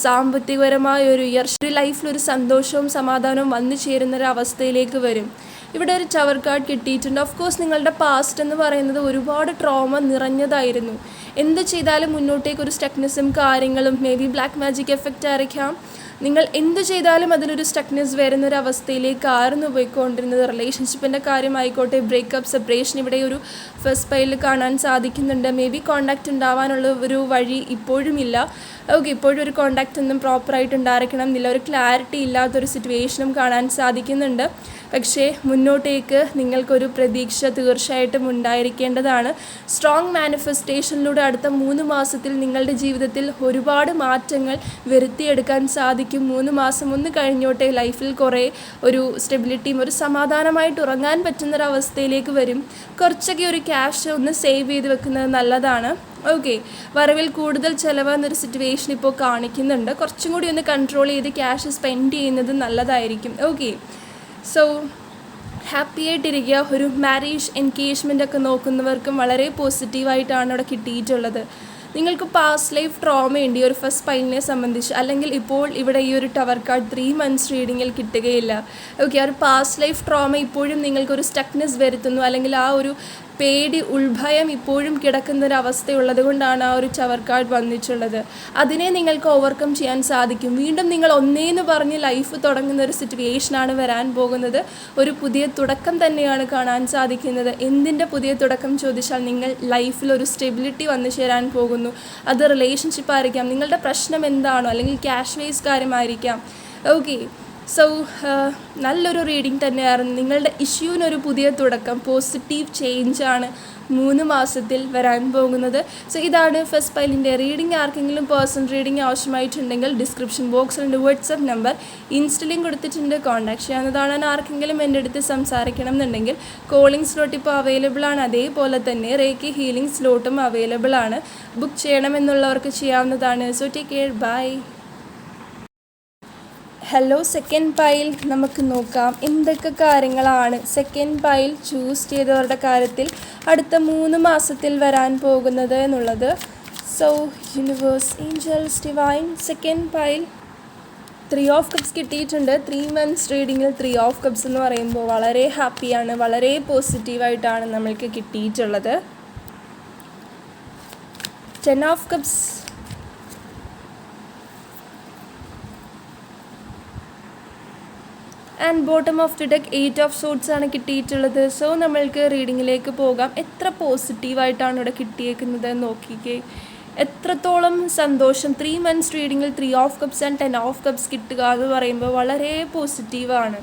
സാമ്പത്തികപരമായ ഒരു ഉയർച്ച ലൈഫിൽ ഒരു സന്തോഷവും സമാധാനവും വന്നു ചേരുന്ന ഒരു അവസ്ഥയിലേക്ക് വരും. ഇവിടെ ഒരു ചവർ കാർഡ് കിട്ടിയിട്ടുണ്ട്. ഓഫ് കോഴ്സ് നിങ്ങളുടെ പാസ്റ്റ് എന്ന് പറയുന്നത് ഒരുപാട് ട്രോമ നിറഞ്ഞതായിരുന്നു. എന്ത് ചെയ്താലും മുന്നോട്ടേക്ക് ഒരു സ്റ്റക്നെസ്സും കാര്യങ്ങളും maybe black magic effect ആയിരിക്കാം. നിങ്ങൾ എന്ത് ചെയ്താലും അതിനൊരു സ്റ്റക്നെസ് വരുന്ന ഒരു അവസ്ഥയിലേക്കായിരുന്നു പോയിക്കൊണ്ടിരുന്നത്. റിലേഷൻഷിപ്പിന്റെ കാര്യമായിക്കോട്ടെ ബ്രേക്കപ്പ് സെപ്പറേഷൻ ഇവിടെ ഒരു ഫസ്റ്റ് പൈലിൽ കാണാൻ സാധിക്കുന്നുണ്ട്. മേ ബി കോണ്ടാക്റ്റ് ഉണ്ടാവാനുള്ള ഒരു വഴി ഇപ്പോഴും ഇല്ല ഓക്കെ ഇപ്പോഴും ഒരു കോണ്ടാക്റ്റ് ഒന്നും പ്രോപ്പറായിട്ട് ഉണ്ടായിരിക്കണം എന്നില്ല. ഒരു ക്ലാരിറ്റി ഇല്ലാത്തൊരു സിറ്റുവേഷനും കാണാൻ സാധിക്കുന്നുണ്ട്. പക്ഷേ മുന്നോട്ടേക്ക് നിങ്ങൾക്കൊരു പ്രതീക്ഷ തീർച്ചയായിട്ടും ഉണ്ടായിരിക്കേണ്ടതാണ്. സ്ട്രോങ് മാനിഫെസ്റ്റേഷനിലൂടെ അടുത്ത മൂന്ന് മാസത്തിൽ നിങ്ങളുടെ ജീവിതത്തിൽ ഒരുപാട് മാറ്റങ്ങൾ വരുത്തിയെടുക്കാൻ സാധിക്കും. മൂന്ന് മാസം ഒന്ന് കഴിഞ്ഞോട്ടെ ലൈഫിൽ കുറേ ഒരു സ്റ്റെബിലിറ്റിയും ഒരു സമാധാനമായിട്ട് ഉറങ്ങാൻ പറ്റുന്നൊരവസ്ഥയിലേക്ക് വരും. കുറച്ചൊക്കെ ഒരു ക്യാഷ് ഒന്ന് സേവ് ചെയ്ത് വെക്കുന്നത് നല്ലതാണ്. ഓക്കെ വരവിൽ കൂടുതൽ ചിലവെന്നൊരു സിറ്റുവേഷൻ ഇപ്പോൾ കാണിക്കുന്നുണ്ട്. കുറച്ചും കൂടി ഒന്ന് കൺട്രോൾ ചെയ്ത് ക്യാഷ് സ്പെൻഡ് ചെയ്യുന്നത് നല്ലതായിരിക്കും. ഓക്കെ സോ ഹാപ്പി ആയിട്ടിരിക്കുക. ഒരു മാരേജ് എൻഗേജ്മെന്റ് ഒക്കെ നോക്കുന്നവർക്കും വളരെ പോസിറ്റീവായിട്ടാണ് അവിടെ കിട്ടിയിട്ടുള്ളത്. നിങ്ങൾക്ക് പാസ്റ്റ് ലൈഫ് ട്രോമ ഉണ്ട്. ഈ ഒരു ഫസ്റ്റ് പൈലിനെ സംബന്ധിച്ച്. അല്ലെങ്കിൽ ഇപ്പോൾ ഇവിടെ ഈ ഒരു ടവർ കാർഡ് ത്രീ മന്ത്സ് റീഡിങ്ങിൽ കിട്ടുകയില്ല. ഓക്കെ ആ ഒരു പാസ്റ്റ് ലൈഫ് ട്രോമ ഇപ്പോഴും നിങ്ങൾക്കൊരു സ്റ്റക്നെസ് വരുത്തുന്നു. അല്ലെങ്കിൽ ആ ഒരു പേടി ഉൾഭയം ഇപ്പോഴും കിടക്കുന്ന ഒരു അവസ്ഥയുള്ളത് കൊണ്ടാണ് ആ ഒരു ചവർ കാർഡ് വന്നിട്ടുള്ളത്. അതിനെ നിങ്ങൾക്ക് ഓവർകം ചെയ്യാൻ സാധിക്കും. വീണ്ടും നിങ്ങൾ ഒന്നേന്ന് പറഞ്ഞ് ലൈഫ് തുടങ്ങുന്ന ഒരു സിറ്റുവേഷനാണ് വരാൻ പോകുന്നത്. ഒരു പുതിയ തുടക്കം തന്നെയാണ് കാണാൻ സാധിക്കുന്നത്. എന്തിന്റെ പുതിയ തുടക്കം ചോദിച്ചാൽ നിങ്ങൾ ലൈഫിൽ ഒരു സ്റ്റെബിലിറ്റി വന്നു ചേരാൻ പോകുന്നു. അത് റിലേഷൻഷിപ്പ് ആയിരിക്കാം. നിങ്ങളുടെ പ്രശ്നം എന്താണോ അല്ലെങ്കിൽ ക്യാഷ് വേസ് കാര്യമായിരിക്കാം. ഓക്കെ സോ നല്ലൊരു റീഡിംഗ് തന്നെയായിരുന്നു. നിങ്ങളുടെ ഇഷ്യൂവിനൊരു പുതിയ തുടക്കം പോസിറ്റീവ് ചേഞ്ച് ആണ് മൂന്ന് മാസത്തിൽ വരാൻ പോകുന്നത്. സോ ഇതാണ് ഫസ്റ്റ് പൈലിന്റെ റീഡിംഗ് ആർക്കെങ്കിലും പേഴ്സണൽ റീഡിംഗ് ആവശ്യമായിട്ടുണ്ടെങ്കിൽ ഡിസ്ക്രിപ്ഷൻ ബോക്സിലുണ്ട് വാട്സപ്പ് നമ്പർ ഇൻസ്റ്റലിംഗ് കൊടുത്തിട്ടുണ്ട്. കോൺടാക്ട് ചെയ്യാവുന്നതാണ്. ആർക്കെങ്കിലും എന്റെ അടുത്ത് സംസാരിക്കണം എന്നുണ്ടെങ്കിൽ കോളിംഗ് സ്ലോട്ട് ഇപ്പോൾ അവൈലബിൾ ആണ്. അതേപോലെ തന്നെ റേക്ക് ഹീലിംഗ് സ്ലോട്ടും അവൈലബിൾ ആണ്. ബുക്ക് ചെയ്യണമെന്നുള്ളവർക്ക് ചെയ്യാവുന്നതാണ്. So take care bye hello second pile നമുക്ക് നോക്കാം. എന്തൊക്കെ കാര്യങ്ങളാണ് സെക്കൻഡ് പൈൽ ചൂസ് ചെയ്തവരുടെ കാര്യത്തിൽ അടുത്ത മൂന്ന് മാസത്തിൽ വരാൻ പോകുന്നത് എന്നുള്ളത്? So universe angels divine second pile three of cups കിട്ടിയിട്ടുണ്ട്. ത്രീ മന്ത്സ് റീഡിങ്ങിൽ ത്രീ ഓഫ് കപ്സ് എന്ന് പറയുമ്പോൾ വളരെ ഹാപ്പിയാണ് വളരെ പോസിറ്റീവായിട്ടാണ് നമ്മൾക്ക് കിട്ടിയിട്ടുള്ളത്. Ten of cups and bottom of the deck eight of swords ആണ് കിട്ടിയിട്ടുള്ളത്. സോ നമ്മൾക്ക് റീഡിങ്ങിലേക്ക് പോകാം. എത്ര പോസിറ്റീവായിട്ടാണ് ഇവിടെ കിട്ടിയേക്കുന്നത് നോക്കിക്കേ. എത്രത്തോളം സന്തോഷം. Three months റീഡിങ്ങിൽ three of cups and ten of cups കിട്ടുക എന്ന് പറയുമ്പോൾ വളരെ പോസിറ്റീവാണ്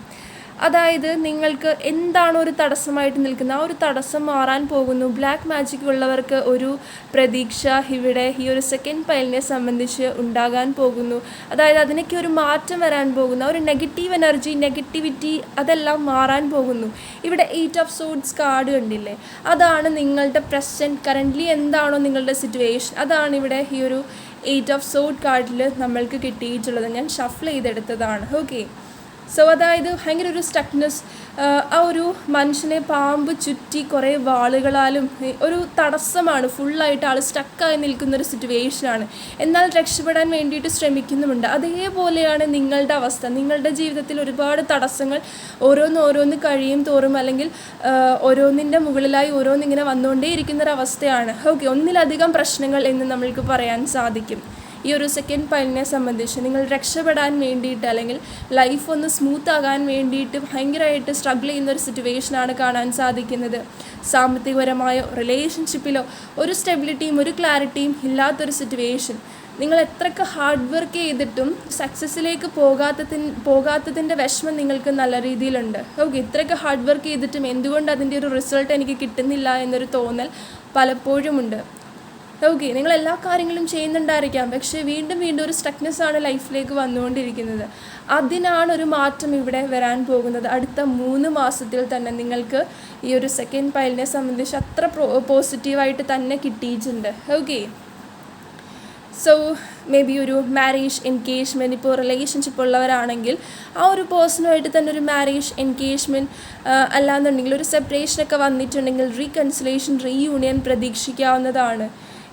അതായത് നിങ്ങൾക്ക് എന്താണ് ഒരു തടസ്സമായിട്ട് നിൽക്കുന്നത്? ആ ഒരു തടസ്സം മാറാൻ പോകുന്നു. ബ്ലാക്ക് മാജിക് ഉള്ളവർക്ക് ഒരു പ്രതീക്ഷ ഇവിടെ ഈ ഒരു സെക്കൻഡ് പൈലിനെ സംബന്ധിച്ച് ഉണ്ടാകാൻ പോകുന്നു. അതായത് അതിനൊക്കെ ഒരു മാറ്റം വരാൻ പോകുന്നു. ഒരു നെഗറ്റീവ് എനർജി നെഗറ്റിവിറ്റി അതെല്ലാം മാറാൻ പോകുന്നു. ഇവിടെ എയ്റ്റ് ഓഫ് സോഡ്സ് കാർഡ് കണ്ടില്ലേ? അതാണ് നിങ്ങളുടെ പ്രസന്റ് കറന്റ്ലി എന്താണോ നിങ്ങളുടെ സിറ്റുവേഷൻ അതാണ് ഇവിടെ ഈ ഒരു എയ്റ്റ് ഓഫ് സോഡ് കാർഡിൽ നമ്മൾക്ക് കിട്ടിയിട്ടുള്ളത്. ഞാൻ ഷഫിൾ ചെയ്തെടുത്തതാണ്. ഓക്കെ സോ അതായത് ഭയങ്കര ഒരു സ്റ്റക്നെസ് ആ ഒരു മനുഷ്യനെ പാമ്പ് ചുറ്റി കുറേ വാളുകളാലും ഒരു തടസ്സമാണ്. ഫുള്ളായിട്ട് ആൾ സ്റ്റക്കായി നിൽക്കുന്ന ഒരു സിറ്റുവേഷനാണ് എന്നാൽ രക്ഷപ്പെടാൻ വേണ്ടിയിട്ട് ശ്രമിക്കുന്നുമുണ്ട്. അതേപോലെയാണ് നിങ്ങളുടെ അവസ്ഥ. നിങ്ങളുടെ ജീവിതത്തിൽ ഒരുപാട് തടസ്സങ്ങൾ ഓരോന്ന് ഓരോന്ന് കഴിയും തോറും അല്ലെങ്കിൽ ഓരോന്നിന്റെ മുകളിലായി ഓരോന്നിങ്ങനെ വന്നുകൊണ്ടേയിരിക്കുന്ന ഒരു അവസ്ഥയാണ്. ഓക്കെ ഒന്നിലധികം പ്രശ്നങ്ങൾ എന്ന് നമ്മൾക്ക് പറയാൻ സാധിക്കും. ഈ ഒരു സെക്കൻഡ് പൈലിനെ സംബന്ധിച്ച് നിങ്ങൾ രക്ഷപ്പെടാൻ വേണ്ടിയിട്ട് അല്ലെങ്കിൽ ലൈഫ് ഒന്ന് സ്മൂത്ത് ആകാൻ വേണ്ടിയിട്ട് ഭയങ്കരമായിട്ട് സ്ട്രഗിൾ ചെയ്യുന്ന ഒരു സിറ്റുവേഷനാണ് കാണാൻ സാധിക്കുന്നത്. സാമ്പത്തികപരമായോ റിലേഷൻഷിപ്പിലോ ഒരു സ്റ്റെബിലിറ്റിയും ഒരു ക്ലാരിറ്റിയും ഇല്ലാത്തൊരു സിറ്റുവേഷൻ നിങ്ങൾ എത്രയൊക്കെ ഹാർഡ് വർക്ക് ചെയ്തിട്ടും സക്സസ്സിലേക്ക് പോകാത്തതിന് പോകാത്തതിന്റെ വിഷമം നിങ്ങൾക്ക് നല്ല രീതിയിലുണ്ട്. ഓക്കെ ഇത്രയൊക്കെ ഹാർഡ് വർക്ക് ചെയ്തിട്ടും എന്തുകൊണ്ട് അതിന്റെ ഒരു റിസൾട്ട് എനിക്ക് കിട്ടുന്നില്ല എന്നൊരു തോന്നൽ പലപ്പോഴും ഉണ്ട് ഓക്കെ നിങ്ങൾ എല്ലാ കാര്യങ്ങളും ചെയ്യുന്നുണ്ടായിരിക്കാം. പക്ഷേ വീണ്ടും വീണ്ടും ഒരു സ്ട്രക്നെസ് ആണ് ലൈഫിലേക്ക് വന്നുകൊണ്ടിരിക്കുന്നത്. അതിനാണ് ഒരു മാറ്റം ഇവിടെ വരാൻ പോകുന്നത്. അടുത്ത മൂന്ന് മാസത്തിൽ തന്നെ നിങ്ങൾക്ക് ഈ ഒരു സെക്കൻഡ് പൈലിനെ സംബന്ധിച്ച് അത്ര പോസിറ്റീവായിട്ട് തന്നെ കിട്ടിയിട്ടുണ്ട്. ഓക്കെ സോ മേ ബി ഒരു മാരേജ് എൻഗേജ്മെന്റ് ഇപ്പോൾ റിലേഷൻഷിപ്പ് ഉള്ളവരാണെങ്കിൽ ആ ഒരു പേഴ്സണുമായിട്ട് തന്നെ ഒരു മാരേജ് എൻഗേജ്മെന്റ് അല്ലാന്നുണ്ടെങ്കിൽ ഒരു സെപ്പറേഷനൊക്കെ വന്നിട്ടുണ്ടെങ്കിൽ റീകൺസിലേഷൻ റീയൂണിയൻ പ്രതീക്ഷിക്കാവുന്നതാണ്.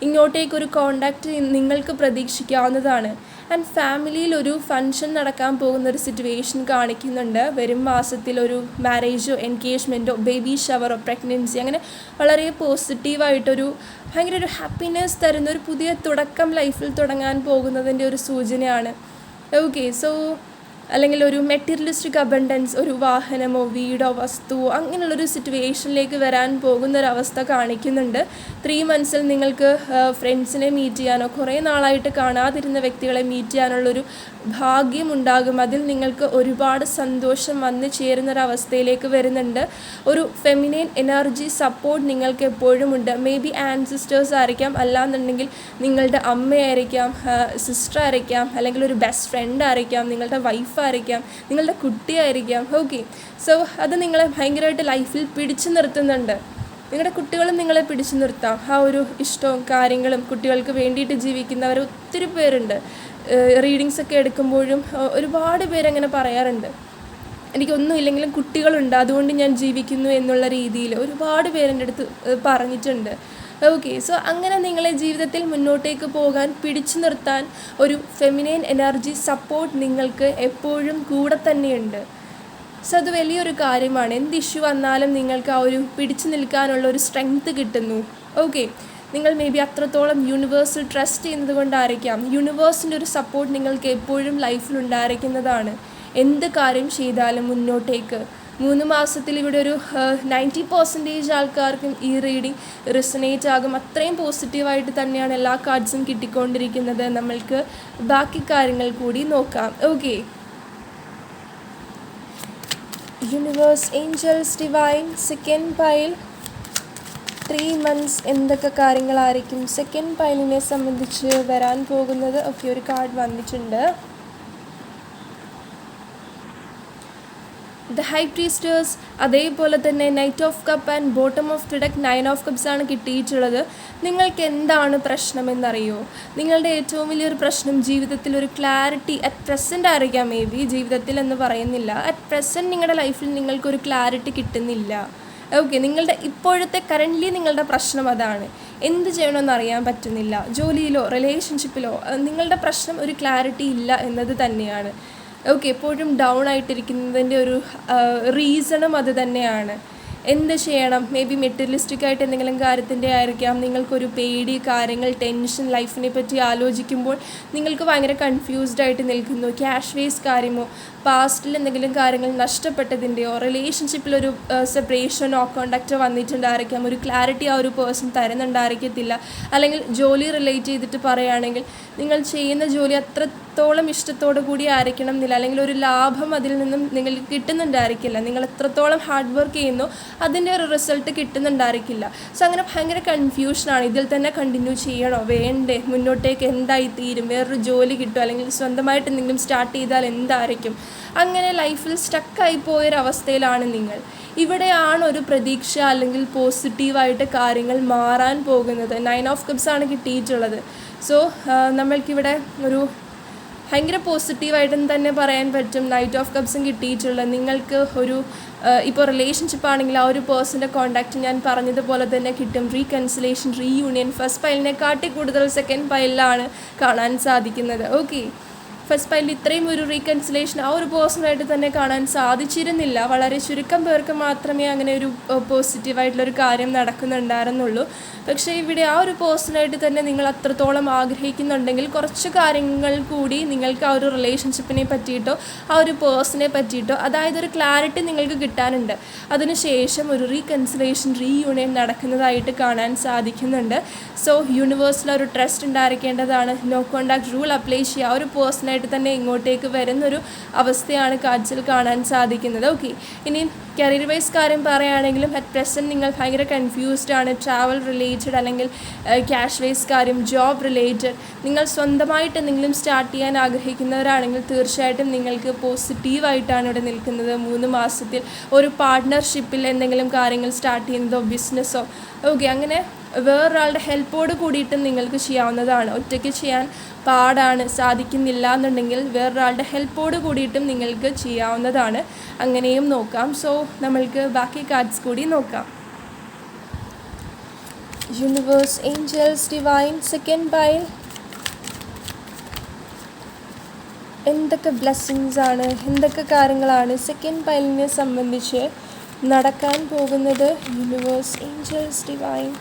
ഇങ്ങോട്ടേക്ക് ഒരു കോണ്ടാക്റ്റ് നിങ്ങൾക്ക് പ്രതീക്ഷിക്കാവുന്നതാണ്. ആൻഡ് ഫാമിലിയിൽ ഒരു ഫംഗ്ഷൻ നടക്കാൻ പോകുന്ന ഒരു സിറ്റുവേഷൻ കാണിക്കുന്നുണ്ട്. വരും മാസത്തിൽ ഒരു മാരേജോ എൻഗേജ്മെന്റോ ബേബി ഷവറോ പ്രഗ്നൻസി അങ്ങനെ വളരെ പോസിറ്റീവായിട്ടൊരു ഭയങ്കര ഒരു ഹാപ്പിനെസ് തരുന്ന ഒരു പുതിയ തുടക്കം ലൈഫിൽ തുടങ്ങാൻ പോകുന്നതിന്റെ ഒരു സൂചനയാണ്. ഓക്കെ സോ അല്ലെങ്കിൽ ഒരു മെറ്റീരിയലിസ്റ്റിക് അബണ്ടൻസ് ഒരു വാഹനമോ വീടോ വസ്തുവോ അങ്ങനെയുള്ളൊരു സിറ്റുവേഷനിലേക്ക് വരാൻ പോകുന്ന ഒരു അവസ്ഥ കാണിക്കുന്നുണ്ട് ത്രീ മന്ത്സിൽ നിങ്ങൾക്ക് ഫ്രണ്ട്സിനെ മീറ്റ് ചെയ്യാനോ കുറേ നാളായിട്ട് കാണാതിരുന്ന വ്യക്തികളെ മീറ്റ് ചെയ്യാനുള്ളൊരു ഭാഗ്യം ഉണ്ടാകും അതിൽ നിങ്ങൾക്ക് ഒരുപാട് സന്തോഷം വന്നു ചേരുന്നൊരവസ്ഥയിലേക്ക് വരുന്നുണ്ട്. ഒരു ഫെമിനൈൻ എനർജി സപ്പോർട്ട് നിങ്ങൾക്ക് എപ്പോഴും ഉണ്ട്. മേ ബി ആൻസിസ്റ്റേഴ്സ് ആയിരിക്കാം. അല്ലാന്നുണ്ടെങ്കിൽ നിങ്ങളുടെ അമ്മയായിരിക്കാം സിസ്റ്റർ ആയിരിക്കാം അല്ലെങ്കിൽ ഒരു ബെസ്റ്റ് ഫ്രണ്ട് ആയിരിക്കാം നിങ്ങളുടെ വൈഫ് ആയിരിക്കാം നിങ്ങളുടെ കുട്ടിയായിരിക്കാം ഓക്കെ സോ അത് നിങ്ങളെ ഭയങ്കരമായിട്ട് ലൈഫിൽ പിടിച്ചു നിർത്തുന്നുണ്ട്. നിങ്ങളുടെ കുട്ടികളും നിങ്ങളെ പിടിച്ചു നിർത്താം. ആ ഒരു ഇഷ്ടവും കാര്യങ്ങളും കുട്ടികൾക്ക് വേണ്ടിയിട്ട് ജീവിക്കുന്നവർ ഒത്തിരി പേരുണ്ട്. റീഡിങ്സ് ഒക്കെ എടുക്കുമ്പോഴും ഒരുപാട് പേരങ്ങനെ പറയാറുണ്ട്. എനിക്കൊന്നും ഇല്ലെങ്കിലും കുട്ടികളുണ്ട്. അതുകൊണ്ട് ഞാൻ ജീവിക്കുന്നു എന്നുള്ള രീതിയിൽ ഒരുപാട് പേരെന്റെ അടുത്ത് പറഞ്ഞിട്ടുണ്ട്. ഓക്കെ സോ അങ്ങനെ നിങ്ങളെ ജീവിതത്തിൽ മുന്നോട്ടേക്ക് പോകാൻ പിടിച്ചു നിർത്താൻ ഒരു ഫെമിനൈൻ എനർജി സപ്പോർട്ട് നിങ്ങൾക്ക് എപ്പോഴും കൂടെ തന്നെയുണ്ട്. സോ അത് വലിയൊരു കാര്യമാണ്. എന്ത് ഇഷ്യൂ വന്നാലും നിങ്ങൾക്ക് ആ ഒരു പിടിച്ചു നിൽക്കാനുള്ള ഒരു സ്ട്രെങ്ത് കിട്ടുന്നു. ഓക്കെ നിങ്ങൾ മേ ബി അത്രത്തോളം യൂണിവേഴ്സിൽ ട്രസ്റ്റ് ചെയ്യുന്നത് കൊണ്ടായിരിക്കാം. യൂണിവേഴ്സിന്റെ ഒരു സപ്പോർട്ട് നിങ്ങൾക്ക് എപ്പോഴും ലൈഫിൽ ഉണ്ടായിരിക്കുന്നതാണ്. എന്ത് കാര്യം ചെയ്താലും മുന്നോട്ടേക്ക്. മൂന്ന് മാസത്തിൽ ഇവിടെ ഒരു നയന്റി പെർസെന്റേജ് ആൾക്കാർക്കും ഈ റീഡിങ് റിസനേറ്റ് ആകും. അത്രയും പോസിറ്റീവായിട്ട് തന്നെയാണ് എല്ലാ കാർഡ്സും കിട്ടിക്കൊണ്ടിരിക്കുന്നത്. നമ്മൾക്ക് ബാക്കി കാര്യങ്ങൾ കൂടി നോക്കാം. Okay universe angels divine second pile three months എന്തൊക്കെ കാര്യങ്ങളായിരിക്കും? സെക്കൻഡ് പൈലിനെ സംബന്ധിച്ച് വരാൻ പോകുന്നത് ഒക്കെ ഒരു കാർഡ് വന്നിട്ടുണ്ട്. ദ ഹൈ പ്രീസ്റ്റേഴ്സ് അതേപോലെ തന്നെ knight of cup and bottom of the deck nine of cups ആണ് കിട്ടിയിട്ടുള്ളത്. നിങ്ങൾക്ക് എന്താണ് പ്രശ്നമെന്നറിയോ നിങ്ങളുടെ ഏറ്റവും വലിയൊരു പ്രശ്നം ജീവിതത്തിൽ ഒരു ക്ലാരിറ്റി അറ്റ് പ്രസന്റ് ആയിരിക്കാം. മേ ബി ജീവിതത്തിൽ എന്ന് പറയുന്നില്ല. അറ്റ് പ്രസന്റ് നിങ്ങളുടെ ലൈഫിൽ നിങ്ങൾക്കൊരു ക്ലാരിറ്റി കിട്ടുന്നില്ല. ഓക്കെ നിങ്ങളുടെ ഇപ്പോഴത്തെ കറന്റ്ലി നിങ്ങളുടെ പ്രശ്നം അതാണ്. എന്ത് ചെയ്യണമെന്ന് അറിയാൻ പറ്റുന്നില്ല. ജോലിയിലോ റിലേഷൻഷിപ്പിലോ നിങ്ങളുടെ പ്രശ്നം ഒരു ക്ലാരിറ്റി ഇല്ല എന്നത് തന്നെയാണ്. ഓക്കെ എപ്പോഴും ഡൗൺ ആയിട്ടിരിക്കുന്നതിന്റെ ഒരു റീസണും അത് തന്നെയാണ്. എന്ത് ചെയ്യണം? മേ ബി മെറ്റീരിയലിസ്റ്റിക് ആയിട്ട് എന്തെങ്കിലും കാര്യത്തിന്റെ ആയിരിക്കാം. നിങ്ങൾക്കൊരു പേടി കാര്യങ്ങൾ ടെൻഷൻ ലൈഫിനെ പറ്റി ആലോചിക്കുമ്പോൾ നിങ്ങൾക്ക് ഭയങ്കര കൺഫ്യൂസ്ഡ് ആയിട്ട് നിൽക്കുന്നു. ക്യാഷ് വേസ് കാര്യമോ പാസ്റ്റിൽ എന്തെങ്കിലും കാര്യങ്ങൾ നഷ്ടപ്പെട്ടതിന്റെയോ റിലേഷൻഷിപ്പിലൊരു സെപ്പറേഷനോ കോണ്ടാക്റ്റോ വന്നിട്ടുണ്ടായിരിക്കാം. ഒരു ക്ലാരിറ്റി ആ ഒരു പേഴ്സൺ തരുന്നുണ്ടായിരിക്കത്തില്ല. അല്ലെങ്കിൽ ജോലി റിലേറ്റ് ചെയ്തിട്ട് പറയുകയാണെങ്കിൽ നിങ്ങൾ ചെയ്യുന്ന ജോലി അത്രത്തോളം ഇഷ്ടത്തോടു കൂടി ആയിരിക്കണം എന്നില്ല അല്ലെങ്കിൽ ഒരു ലാഭം അതിൽ നിന്നും നിങ്ങൾക്ക് കിട്ടുന്നുണ്ടായിരിക്കില്ല നിങ്ങൾ എത്രത്തോളം ഹാർഡ് വർക്ക് ചെയ്യുന്നു അതിന്റെ ഒരു റിസൾട്ട് കിട്ടുന്നുണ്ടായിരിക്കില്ല. സോ അങ്ങനെ ഭയങ്കര കൺഫ്യൂഷനാണ് ഇതിൽ തന്നെ കണ്ടിന്യൂ ചെയ്യണോ? വേണ്ടേ? മുന്നോട്ടേക്ക് എന്തായി തീരും? വേറൊരു ജോലി കിട്ടുമോ? അല്ലെങ്കിൽ സ്വന്തമായിട്ട് എന്തെങ്കിലും സ്റ്റാർട്ട് ചെയ്താൽ എന്തായിരിക്കും? അങ്ങനെ ലൈഫിൽ സ്റ്റക്കായി പോയൊരവസ്ഥയിലാണ് നിങ്ങൾ. ഇവിടെയാണ് ഒരു പ്രതീക്ഷ അല്ലെങ്കിൽ പോസിറ്റീവായിട്ട് കാര്യങ്ങൾ മാറാൻ പോകുന്നത്. നയൻ ഓഫ് കപ്സ് ആണ് കിട്ടിയിട്ടുള്ളത്. സോ നമ്മൾക്കിവിടെ ഒരു ഭയങ്കര പോസിറ്റീവായിട്ടും തന്നെ പറയാൻ പറ്റും. നൈറ്റ് ഓഫ് കപ്സും കിട്ടിയിട്ടുള്ള നിങ്ങൾക്ക് ഒരു ഇപ്പോൾ റിലേഷൻഷിപ്പ് ആണെങ്കിൽ ആ ഒരു പേഴ്സന്റെ കോണ്ടാക്റ്റ് ഞാൻ പറഞ്ഞതുപോലെ തന്നെ കിട്ടും. റീകൺസിലേഷൻ റീയൂണിയൻ ഫസ്റ്റ് പൈലിനെ കാട്ടി കൂടുതൽ സെക്കൻഡ് പൈലിലാണ് കാണാൻ സാധിക്കുന്നത്. ഓക്കെ ഫസ്റ്റ് പൈലിൽ ഇത്രയും ഒരു റീകൺസിലേഷൻ ആ ഒരു പേഴ്സണായിട്ട് തന്നെ കാണാൻ സാധിച്ചിരുന്നില്ല. വളരെ ചുരുക്കം പേർക്ക് മാത്രമേ അങ്ങനെ ഒരു പോസിറ്റീവായിട്ടുള്ളൊരു കാര്യം നടക്കുന്നുണ്ടായിരുന്നുള്ളൂ. പക്ഷേ ഇവിടെ ആ ഒരു പേഴ്സണായിട്ട് തന്നെ നിങ്ങൾ അത്രത്തോളം ആഗ്രഹിക്കുന്നുണ്ടെങ്കിൽ കുറച്ച് കാര്യങ്ങൾ കൂടി നിങ്ങൾക്ക് ആ ഒരു റിലേഷൻഷിപ്പിനെ പറ്റിയിട്ടോ ആ ഒരു പേഴ്സണെ പറ്റിയിട്ടോ അതായത് ഒരു ക്ലാരിറ്റി നിങ്ങൾക്ക് കിട്ടാനുണ്ട്. അതിനുശേഷം ഒരു റീകൺസിലേഷൻ റീയൂണിയൻ നടക്കുന്നതായിട്ട് കാണാൻ സാധിക്കുന്നുണ്ട്. സോ യൂണിവേഴ്സിൽ ഒരു ട്രസ്റ്റ് ഉണ്ടായിരിക്കേണ്ടതാണ്. നോ കോണ്ടാക്ട് റൂൾ അപ്ലൈ ചെയ്യുക ആ ഒരു പേഴ്സണായിട്ട് തന്നെ ഇങ്ങോട്ടേക്ക് വരുന്നൊരു അവസ്ഥയാണ് കാഴ്ചയിൽ കാണാൻ സാധിക്കുന്നത്. ഓക്കെ ഇനി കരിയർ വൈസ് കാര്യം പറയുകയാണെങ്കിലും അറ്റ് പ്രസന്റ് നിങ്ങൾ ഭയങ്കര കൺഫ്യൂസ്ഡ് ആണ്. ട്രാവൽ റിലേറ്റഡ് അല്ലെങ്കിൽ ക്യാഷ് വൈസ് കാര്യം ജോബ് റിലേറ്റഡ് നിങ്ങൾ സ്വന്തമായിട്ട് എന്തെങ്കിലും സ്റ്റാർട്ട് ചെയ്യാൻ ആഗ്രഹിക്കുന്നവരാണെങ്കിൽ തീർച്ചയായിട്ടും നിങ്ങൾക്ക് പോസിറ്റീവായിട്ടാണ് ഇവിടെ നിൽക്കുന്നത്. മൂന്ന് മാസത്തിൽ ഒരു പാർട്ട്ണർഷിപ്പിൽ എന്തെങ്കിലും കാര്യങ്ങൾ സ്റ്റാർട്ട് ചെയ്യുന്നതോ ബിസിനസ്സോ ഓക്കെ അങ്ങനെ വേറൊരാളുടെ ഹെൽപ്പോട് കൂടിയിട്ട് നിങ്ങൾക്ക് ചെയ്യാവുന്നതാണ്. ഒറ്റയ്ക്ക് ചെയ്യാൻ പാടാണ് സാധിക്കുന്നില്ല എന്നുണ്ടെങ്കിൽ വേറൊരാളുടെ ഹെൽപ്പോട് കൂടിയിട്ടും നിങ്ങൾക്ക് ചെയ്യാവുന്നതാണ്. അങ്ങനെയും നോക്കാം. സോ നമ്മൾക്ക് ബാക്കി കാർഡ്സ് കൂടി നോക്കാം. Universe angels divine second by എന്തൊക്കെ ബ്ലെസ്സിങ്സ് ആണ് എന്തൊക്കെ കാര്യങ്ങളാണ് സെക്കൻഡ് പൈലിനെ സംബന്ധിച്ച് നടക്കാൻ പോകുന്നത്? Universe angels divine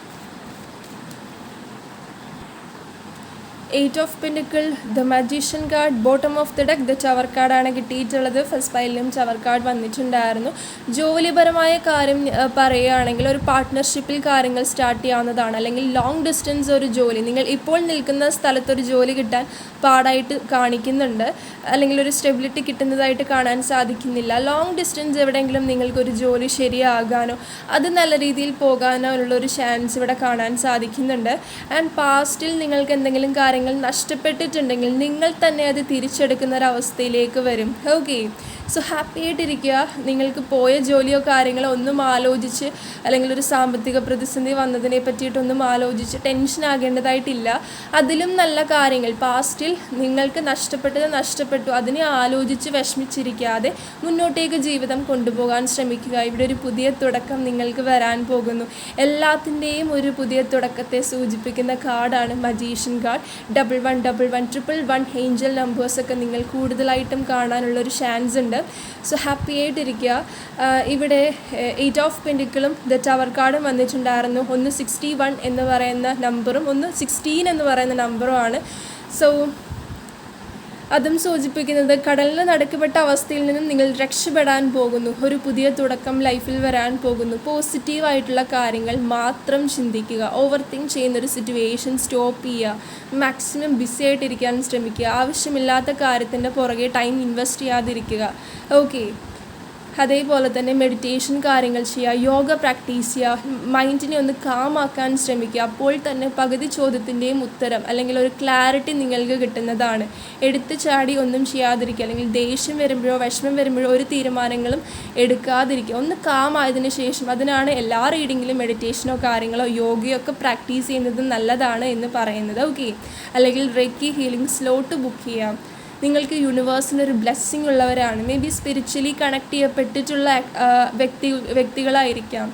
eight of pentacle the magician card bottom of the deck the ചവർ കാർഡാണ് കിട്ടിയിട്ടുള്ളത്. ഫസ്റ്റ് പൈലിലും ചവർ കാർഡ് വന്നിട്ടുണ്ടായിരുന്നു. ജോലിപരമായ കാര്യം പറയുകയാണെങ്കിൽ ഒരു പാർട്ട്ണർഷിപ്പിൽ കാര്യങ്ങൾ സ്റ്റാർട്ട് ചെയ്യാവുന്നതാണ്. അല്ലെങ്കിൽ ലോങ് ഡിസ്റ്റൻസ് ഒരു ജോലി. നിങ്ങൾ ഇപ്പോൾ നിൽക്കുന്ന സ്ഥലത്തൊരു ജോലി കിട്ടാൻ പാടായിട്ട് കാണിക്കുന്നുണ്ട്. അല്ലെങ്കിൽ ഒരു സ്റ്റെബിലിറ്റി കിട്ടുന്നതായിട്ട് കാണാൻ സാധിക്കുന്നില്ല. ലോങ് ഡിസ്റ്റൻസ് എവിടെയെങ്കിലും നിങ്ങൾക്കൊരു ജോലി ശരിയാകാനോ അത് നല്ല രീതിയിൽ പോകാനോ ഉള്ള ഒരു ചാൻസ് ഇവിടെ കാണാൻ സാധിക്കുന്നുണ്ട്. ആൻഡ് പാസ്റ്റിൽ നിങ്ങൾക്ക് എന്തെങ്കിലും കാര്യങ്ങൾ നഷ്ടപ്പെട്ടിട്ടുണ്ടെങ്കിൽ നിങ്ങൾ തന്നെ അത് തിരിച്ചെടുക്കുന്ന ഒരു അവസ്ഥയിലേക്ക് വരും. ഓക്കെ സോ ഹാപ്പി ആയിട്ടിരിക്കുക. നിങ്ങൾക്ക് പോയ ജോലിയോ കാര്യങ്ങളോ ഒന്നും ആലോചിച്ച് അല്ലെങ്കിൽ ഒരു സാമ്പത്തിക പ്രതിസന്ധി വന്നതിനെ പറ്റിയിട്ടൊന്നും ആലോചിച്ച് ടെൻഷൻ ആകേണ്ടതായിട്ടില്ല. അതിലും നല്ല കാര്യങ്ങൾ. പാസ്റ്റിൽ നിങ്ങൾക്ക് നഷ്ടപ്പെട്ടത് നഷ്ടപ്പെട്ടു. അതിനെ ആലോചിച്ച് വിഷമിച്ചിരിക്കാതെ മുന്നോട്ടേക്ക് ജീവിതം കൊണ്ടുപോകാൻ ശ്രമിക്കുക. ഇവിടെ ഒരു പുതിയ തുടക്കം നിങ്ങൾക്ക് വരാൻ പോകുന്നു. എല്ലാത്തിന്റെയും ഒരു പുതിയ തുടക്കത്തെ സൂചിപ്പിക്കുന്ന കാർഡാണ് magician card. Double one double one triple one angel നമ്പേഴ്സൊക്കെ നിങ്ങൾ കൂടുതലായിട്ടും കാണാനുള്ള ഒരു ചാൻസ് ഉണ്ട്. സോ ഹാപ്പി ആയിട്ടിരിക്കുക. ഇവിടെ എയ്റ്റ് ഓഫ് പെൻഡിക്കിളും ദ ടവർ കാർഡും വന്നിട്ടുണ്ടായിരുന്നു. ഒന്ന് സിക്സ്റ്റി വൺ എന്ന് പറയുന്ന നമ്പറും ഒന്ന് സിക്സ്റ്റീൻ എന്ന് പറയുന്ന നമ്പറും ആണ്. സോ അതും സൂചിപ്പിക്കുന്നത് കടലിന് നടുക്കപ്പെട്ട അവസ്ഥയിൽ നിന്നും നിങ്ങൾ രക്ഷപ്പെടാൻ പോകുന്നു. ഒരു പുതിയ തുടക്കം ലൈഫിൽ വരാൻ പോകുന്നു. പോസിറ്റീവായിട്ടുള്ള കാര്യങ്ങൾ മാത്രം ചിന്തിക്കുക. ഓവർ തിങ്ക് ചെയ്യുന്ന ഒരു സിറ്റുവേഷൻ സ്റ്റോപ്പ് ചെയ്യുക. മാക്സിമം ബിസി ആയിട്ടിരിക്കാൻ ശ്രമിക്കുക. ആവശ്യമില്ലാത്ത കാര്യത്തിന്റെ പുറകെ ടൈം ഇൻവെസ്റ്റ് ചെയ്യാതിരിക്കുക. ഓക്കെ അതേപോലെ തന്നെ മെഡിറ്റേഷൻ കാര്യങ്ങൾ ചെയ്യുക യോഗ പ്രാക്ടീസ് ചെയ്യുക മൈൻഡിനെ ഒന്ന് കാമാക്കാൻ ശ്രമിക്കുക. അപ്പോൾ തന്നെ പകുതി ചോദ്യത്തിന്റെയും ഉത്തരം അല്ലെങ്കിൽ ഒരു ക്ലാരിറ്റി നിങ്ങൾക്ക് കിട്ടുന്നതാണ്. എടുത്തു ചാടി ഒന്നും ചെയ്യാതിരിക്കുക അല്ലെങ്കിൽ ദേഷ്യം വരുമ്പോഴോ വിഷമം വരുമ്പോഴോ ഒരു തീരുമാനങ്ങളും എടുക്കാതിരിക്കുക. ഒന്ന് കാമായതിനു ശേഷം അതിനാണ് എല്ലാ റീഡിങ്ങിലും മെഡിറ്റേഷനോ കാര്യങ്ങളോ യോഗയോ ഒക്കെ പ്രാക്ടീസ് ചെയ്യുന്നത് നല്ലതാണ് എന്ന് പറയുന്നത്. ഓക്കെ അല്ലെങ്കിൽ റെക്കി ഹീലിംഗ് സ്ലോട്ട് ബുക്ക് ചെയ്യാം നിങ്ങൾക്ക് യൂണിവേഴ്സിനൊരു ബ്ലെസ്സിങ് ഉള്ളവരാണ്. മേ ബി സ്പിരിച്വലി കണക്ട് ചെയ്യപ്പെട്ടിട്ടുള്ള വ്യക്തി വ്യക്തികളായിരിക്കാം.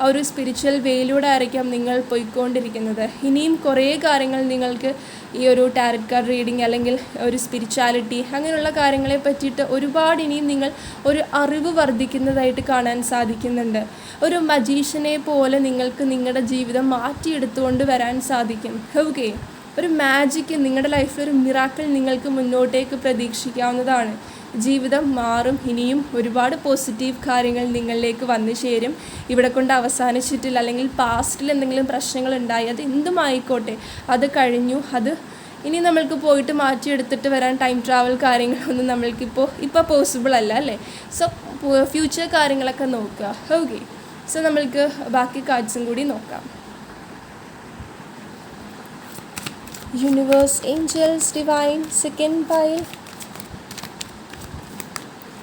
ആ ഒരു സ്പിരിച്വൽ വേയിലൂടെ ആയിരിക്കാം നിങ്ങൾ പോയിക്കൊണ്ടിരിക്കുന്നത്. ഇനിയും കുറേ കാര്യങ്ങൾ നിങ്ങൾക്ക് ഈ ഒരു ടാരറ്റ് കാർഡ് റീഡിങ് അല്ലെങ്കിൽ ഒരു സ്പിരിച്വാലിറ്റി അങ്ങനെയുള്ള കാര്യങ്ങളെ പറ്റിയിട്ട് ഒരുപാട് ഇനിയും നിങ്ങൾ ഒരു അറിവ് വർദ്ധിക്കുന്നതായിട്ട് കാണാൻ സാധിക്കുന്നുണ്ട്. ഒരു മജീഷ്യനെ പോലെ നിങ്ങൾക്ക് നിങ്ങളുടെ ജീവിതം മാറ്റിയെടുത്തുകൊണ്ട് വരാൻ സാധിക്കും. ഓക്കെ ഒരു മാജിക്ക് നിങ്ങളുടെ ലൈഫിൽ ഒരു മിറാക്കിൾ നിങ്ങൾക്ക് മുന്നോട്ടേക്ക് പ്രതീക്ഷിക്കാവുന്നതാണ്. ജീവിതം മാറും ഇനിയും ഒരുപാട് പോസിറ്റീവ് കാര്യങ്ങൾ നിങ്ങളിലേക്ക് വന്നു ചേരും. ഇവിടെ കൊണ്ട് അവസാനിച്ചിട്ടില്ല അല്ലെങ്കിൽ പാസ്റ്റിൽ എന്തെങ്കിലും പ്രശ്നങ്ങൾ ഉണ്ടായി അത് എന്തുമായിക്കോട്ടെ അത് കഴിഞ്ഞു അത് ഇനി നമ്മൾക്ക് പോയിട്ട് മാറ്റിയെടുത്തിട്ട് വരാൻ ടൈം ട്രാവൽ കാര്യങ്ങളൊന്നും നമ്മൾക്കിപ്പോൾ ഇപ്പോൾ പോസിബിൾ അല്ല അല്ലേ? സോ ഫ്യൂച്ചർ കാര്യങ്ങളൊക്കെ നോക്കുക ഓക്കെ സോ നമ്മൾക്ക് ബാക്കി കാർഡ്സും കൂടി നോക്കാം. Universe angels divine second pile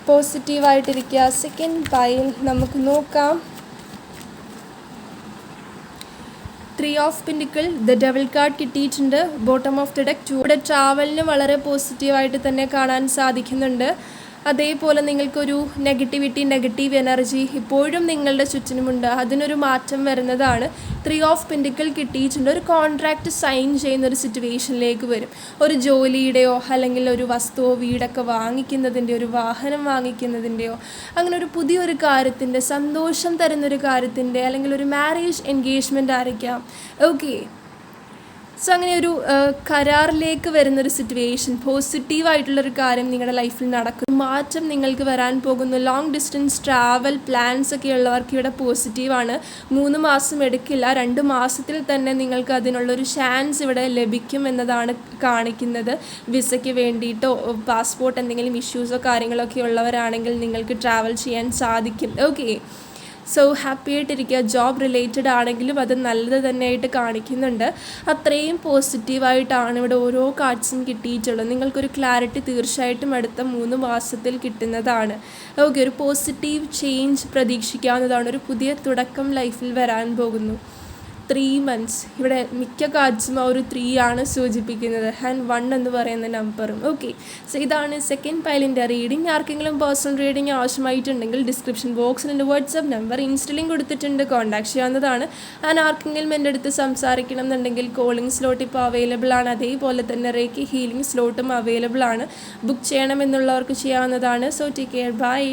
പോസിറ്റീവായിട്ടിരിക്കുക second pile നമുക്ക് നോക്കാം. Three of pentacle the devil card കിട്ടിയിട്ടുണ്ട്. Bottom of the deck two ഇവിടെ ട്രാവലിന് വളരെ പോസിറ്റീവായിട്ട് തന്നെ കാണാൻ സാധിക്കുന്നുണ്ട്. അതേപോലെ നിങ്ങൾക്കൊരു നെഗറ്റിവിറ്റി നെഗറ്റീവ് എനർജി ഇപ്പോഴും നിങ്ങളുടെ ചുറ്റിനുമുണ്ട്. അതിനൊരു മാറ്റം വരുന്നതാണ്. ത്രീ ഓഫ് പെൻഡിക്കൽ കിട്ടിയിട്ടുണ്ട്. ഒരു കോൺട്രാക്റ്റ് സൈൻ ചെയ്യുന്ന ഒരു സിറ്റുവേഷനിലേക്ക് വരും. ഒരു ജോലിയുടെയോ അല്ലെങ്കിൽ ഒരു വസ്തുവോ വീടൊക്കെ വാങ്ങിക്കുന്നതിന്റെയോ ഒരു വാഹനം വാങ്ങിക്കുന്നതിന്റെയോ അങ്ങനെ ഒരു പുതിയൊരു കാര്യത്തിന്റെ സന്തോഷം തരുന്നൊരു കാര്യത്തിന്റെ അല്ലെങ്കിൽ ഒരു മാരേജ് എൻഗേജ്മെന്റ് ആയിരിക്കാം. ഓക്കെ സോ അങ്ങനെ ഒരു കരാറിലേക്ക് വരുന്നൊരു സിറ്റുവേഷൻ പോസിറ്റീവായിട്ടുള്ളൊരു കാര്യം നിങ്ങളുടെ ലൈഫിൽ നടക്കും മാറ്റം നിങ്ങൾക്ക് വരാൻ പോകുന്നു. ലോങ് ഡിസ്റ്റൻസ് ട്രാവൽ പ്ലാൻസ് ഒക്കെ ഉള്ളവർക്ക് ഇവിടെ പോസിറ്റീവാണ് മൂന്ന് മാസം എടുക്കില്ല. രണ്ട് മാസത്തിൽ തന്നെ നിങ്ങൾക്ക് അതിനുള്ളൊരു ചാൻസ് ഇവിടെ ലഭിക്കും എന്നതാണ് കാണിക്കുന്നത്. വിസയ്ക്ക് വേണ്ടിയിട്ടോ പാസ്പോർട്ട് എന്തെങ്കിലും ഇഷ്യൂസോ കാര്യങ്ങളൊക്കെ ഉള്ളവരാണെങ്കിൽ നിങ്ങൾക്ക് ട്രാവൽ ചെയ്യാൻ സാധിക്കും. ഓക്കെ സോ ഹാപ്പി ആയിട്ടിരിക്കുക. ജോബ് റിലേറ്റഡ് ആണെങ്കിലും അത് നല്ലത് തന്നെയായിട്ട് കാണിക്കുന്നുണ്ട്. അത്രയും പോസിറ്റീവായിട്ടാണ് ഇവിടെ ഓരോ കാർഡ്സും കിട്ടിയിട്ടുള്ളത്. നിങ്ങൾക്കൊരു ക്ലാരിറ്റി തീർച്ചയായിട്ടും അടുത്ത മൂന്ന് മാസത്തിൽ കിട്ടുന്നതാണ്. ഓക്കെ ഒരു പോസിറ്റീവ് ചേഞ്ച് പ്രതീക്ഷിക്കാവുന്നതാണ്. ഒരു പുതിയ തുടക്കം ലൈഫിൽ വരാൻ പോകുന്നു. ത്രീ മന്ത്സ് ഇവിടെ മിക്ക കാർഡ്സും ആ ഒരു ത്രീ ആണ് സൂചിപ്പിക്കുന്നത്. ആൻഡ് വൺ എന്ന് പറയുന്ന നമ്പറും ഓക്കെ സോ ഇതാണ് സെക്കൻഡ് പൈലിന്റെ റീഡിംഗ് ആർക്കെങ്കിലും പേഴ്സണൽ റീഡിംഗ് ആവശ്യമായിട്ടുണ്ടെങ്കിൽ ഡിസ്ക്രിപ്ഷൻ ബോക്സിൽ എന്റെ വാട്സപ്പ് നമ്പർ ഇൻസ്റ്റലിംഗ് കൊടുത്തിട്ടുണ്ട്. കോൺടാക്ട് ചെയ്യാവുന്നതാണ്. ആൻഡ് ആർക്കെങ്കിലും എന്റെ അടുത്ത് സംസാരിക്കണം എന്നുണ്ടെങ്കിൽ കോളിംഗ് സ്ലോട്ട് ഇപ്പോൾ അവൈലബിൾ ആണ്. അതേപോലെ തന്നെ റേക്ക് ഹീലിംഗ് സ്ലോട്ടും അവൈലബിൾ ആണ്. ബുക്ക് ചെയ്യണമെന്നുള്ളവർക്ക് ചെയ്യാവുന്നതാണ്. So take care by